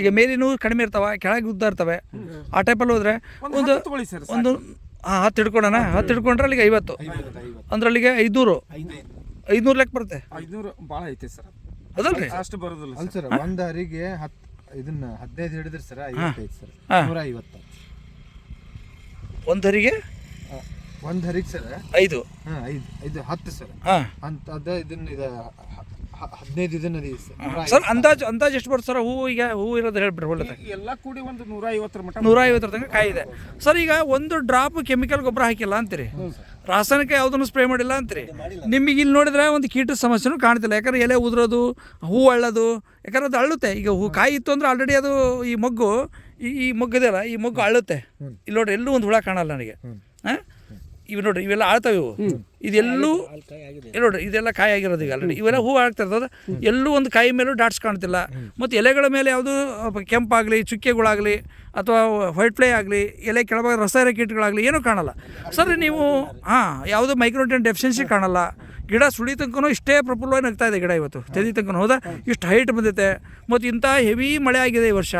ಈಗ ಮೇಲಿನೂ ಕಡಿಮೆ ಇರ್ತಾವ ಕೆಳಗೆ ಉದ್ದ ಇರ್ತವೆ. ಆ ಟೈಪಲ್ಲಿ ಹೋದ್ರೆ ಒಂದು ತಗೊಳ್ಳಿ ಸರ್ ಒಂದು ಹಾಂ ಹತ್ತು ಹಿಡ್ಕೊಳೋಣ ಹತ್ತು ಹಿಡ್ಕೊಂಡ್ರೆ ಅಲ್ಲಿಗೆ ಐವತ್ತು. ಅಂದ್ರೆ ಅಲ್ಲಿಗೆ ಐದುನೂರು. ಐದುನೂರು ಲೆಕ್ಕ ಬರುತ್ತೆ. ಐದುನೂರು ಭಾಳ ಐತೆ ಸರ್. ಅದಲ್ರಿ? ಅಷ್ಟು ಬರೋದಿಲ್ಲ ಅಲ್ಲ ಸರ್. ಒಂದು ಹರಿಗೆ ಹತ್ತು ಇದನ್ನ ಹದಿನೈದು ಹಿಡಿದ್ರಿ ಸರ್ ಐವತ್ತೈದು ಸರ್. ಹಾ. ನೂರ ಐವತ್ತು ಒಂದು ಹರಿಗೆ ಒಂದು ಹರಿಗೆ ಸರ್? ಐದು. ಹಾಂ ಐದು. ಐದು ಹತ್ತು ಸರ್. ಹಾಂ. ಅಂತ ಅದ ಇದನ್ನ ಇದು ಹದಿನೈದು ಇದನ್ನ ರೀ ಸರ್ ಸರ್ ಅಂದಾಜು ಅಂದಾಜು ಎಷ್ಟು ಬರುತ್ತೆ ಸರ್? ಹೂವು ಈಗ ಹೂವು ಇರೋದು ಹೇಳ್ಬಿಡ್ರಿ ಒಳ್ಳೆ ಈ ಎಲ್ಲ ಕೂಡಿ ಒಂದು ನೂರ ಐವತ್ತರ ಮಟ್ಟ ನೂರ ಐವತ್ತರ ತನಕ ಕಾಯಿ ಇದೆ ಸರ್ ಈಗ ಒಂದು ಡ್ರಾಪ್ ಕೆಮಿಕಲ್ ಗೊಬ್ಬರ ಹಾಕಿಲ್ಲ ಅಂತೀರಿ? ರಾಸಾಯನಿಕ ಯಾವುದನ್ನು ಸ್ಪ್ರೇ ಮಾಡಿಲ್ಲ ಅಂತೀರಿ? ನಿಮಗೆ ಇಲ್ಲಿ ನೋಡಿದ್ರೆ ಒಂದು ಕೀಟದ ಸಮಸ್ಯೆನೂ ಕಾಣ್ತಿಲ್ಲ. ಯಾಕಂದ್ರೆ ಎಲೆ ಉದುರೋದು ಹೂ ಅಳ್ಳೋದು ಯಾಕಂದ್ರೆ ಅದು ಅಳ್ಳುತ್ತೆ. ಈಗ ಹೂ ಕಾಯಿ ಇತ್ತು ಅಂದ್ರೆ ಆಲ್ರೆಡಿ ಅದು ಈ ಮೊಗ್ಗು ಈ ಈ ಮೊಗ್ಗು ಇದೆಯಲ್ಲ ಈ ಮೊಗ್ಗು ಅಳ್ಳುತ್ತೆ. ಇಲ್ಲಿ ನೋಡ್ರಿ ಎಲ್ಲೂ ಒಂದು ಹುಳ ಕಾಣಲ್ಲ ನನಗೆ. ಹಾಂ? ಇವು ನೋಡ್ರಿ ಇವೆಲ್ಲ ಆಳ್ತಾವೆ ಇವು. ಇದೆಲ್ಲೂ ನೋಡ್ರಿ ಇದೆಲ್ಲ ಕಾಯಿ ಆಗಿರೋದು ಈಗ ಆಲ್ರೆಡಿ ಇವೆಲ್ಲ ಹೂ ಆಗ್ತಾ ಇರ್ತದೆ. ಎಲ್ಲೂ ಒಂದು ಕಾಯಿ ಮೇಲೂ ಡಾಟ್ಸ್ ಕಾಣ್ತಿಲ್ಲ. ಮತ್ತು ಎಲೆಗಳ ಮೇಲೆ ಯಾವುದು ಕೆಂಪಾಗಲಿ ಚುಕ್ಕೆಗಳಾಗಲಿ ಅಥವಾ ವೈಟ್ ಫ್ಲೈ ಆಗಲಿ ಎಲೆ ಕೆಳಭಾಗ ರಸಾಯನ ಕೀಟಗಳಾಗಲಿ ಏನೂ ಕಾಣಲ್ಲ. ಸರ್ ನೀವು ಹಾಂ ಯಾವುದು ಮೈಕ್ರೋಟೆನ್ ಡೆಫಿಷಿಯನ್ಸಿ ಕಾಣಲ್ಲ. ಗಿಡ ಸುಳಿ ತನಕನೂ ಇಷ್ಟೇ ಪ್ರಫುಲ್ಲವಾಗಿ ನಗ್ತಾ ಇದೆ ಗಿಡ ಇವತ್ತು ತೆದಿ ತನಕ ಹೌದಾ? ಇಷ್ಟು ಹೈಟ್ ಬಂದೈತೆ ಮತ್ತು ಇಂಥ ಹೆವಿ ಮಳೆ ಆಗಿದೆ ಈ ವರ್ಷ.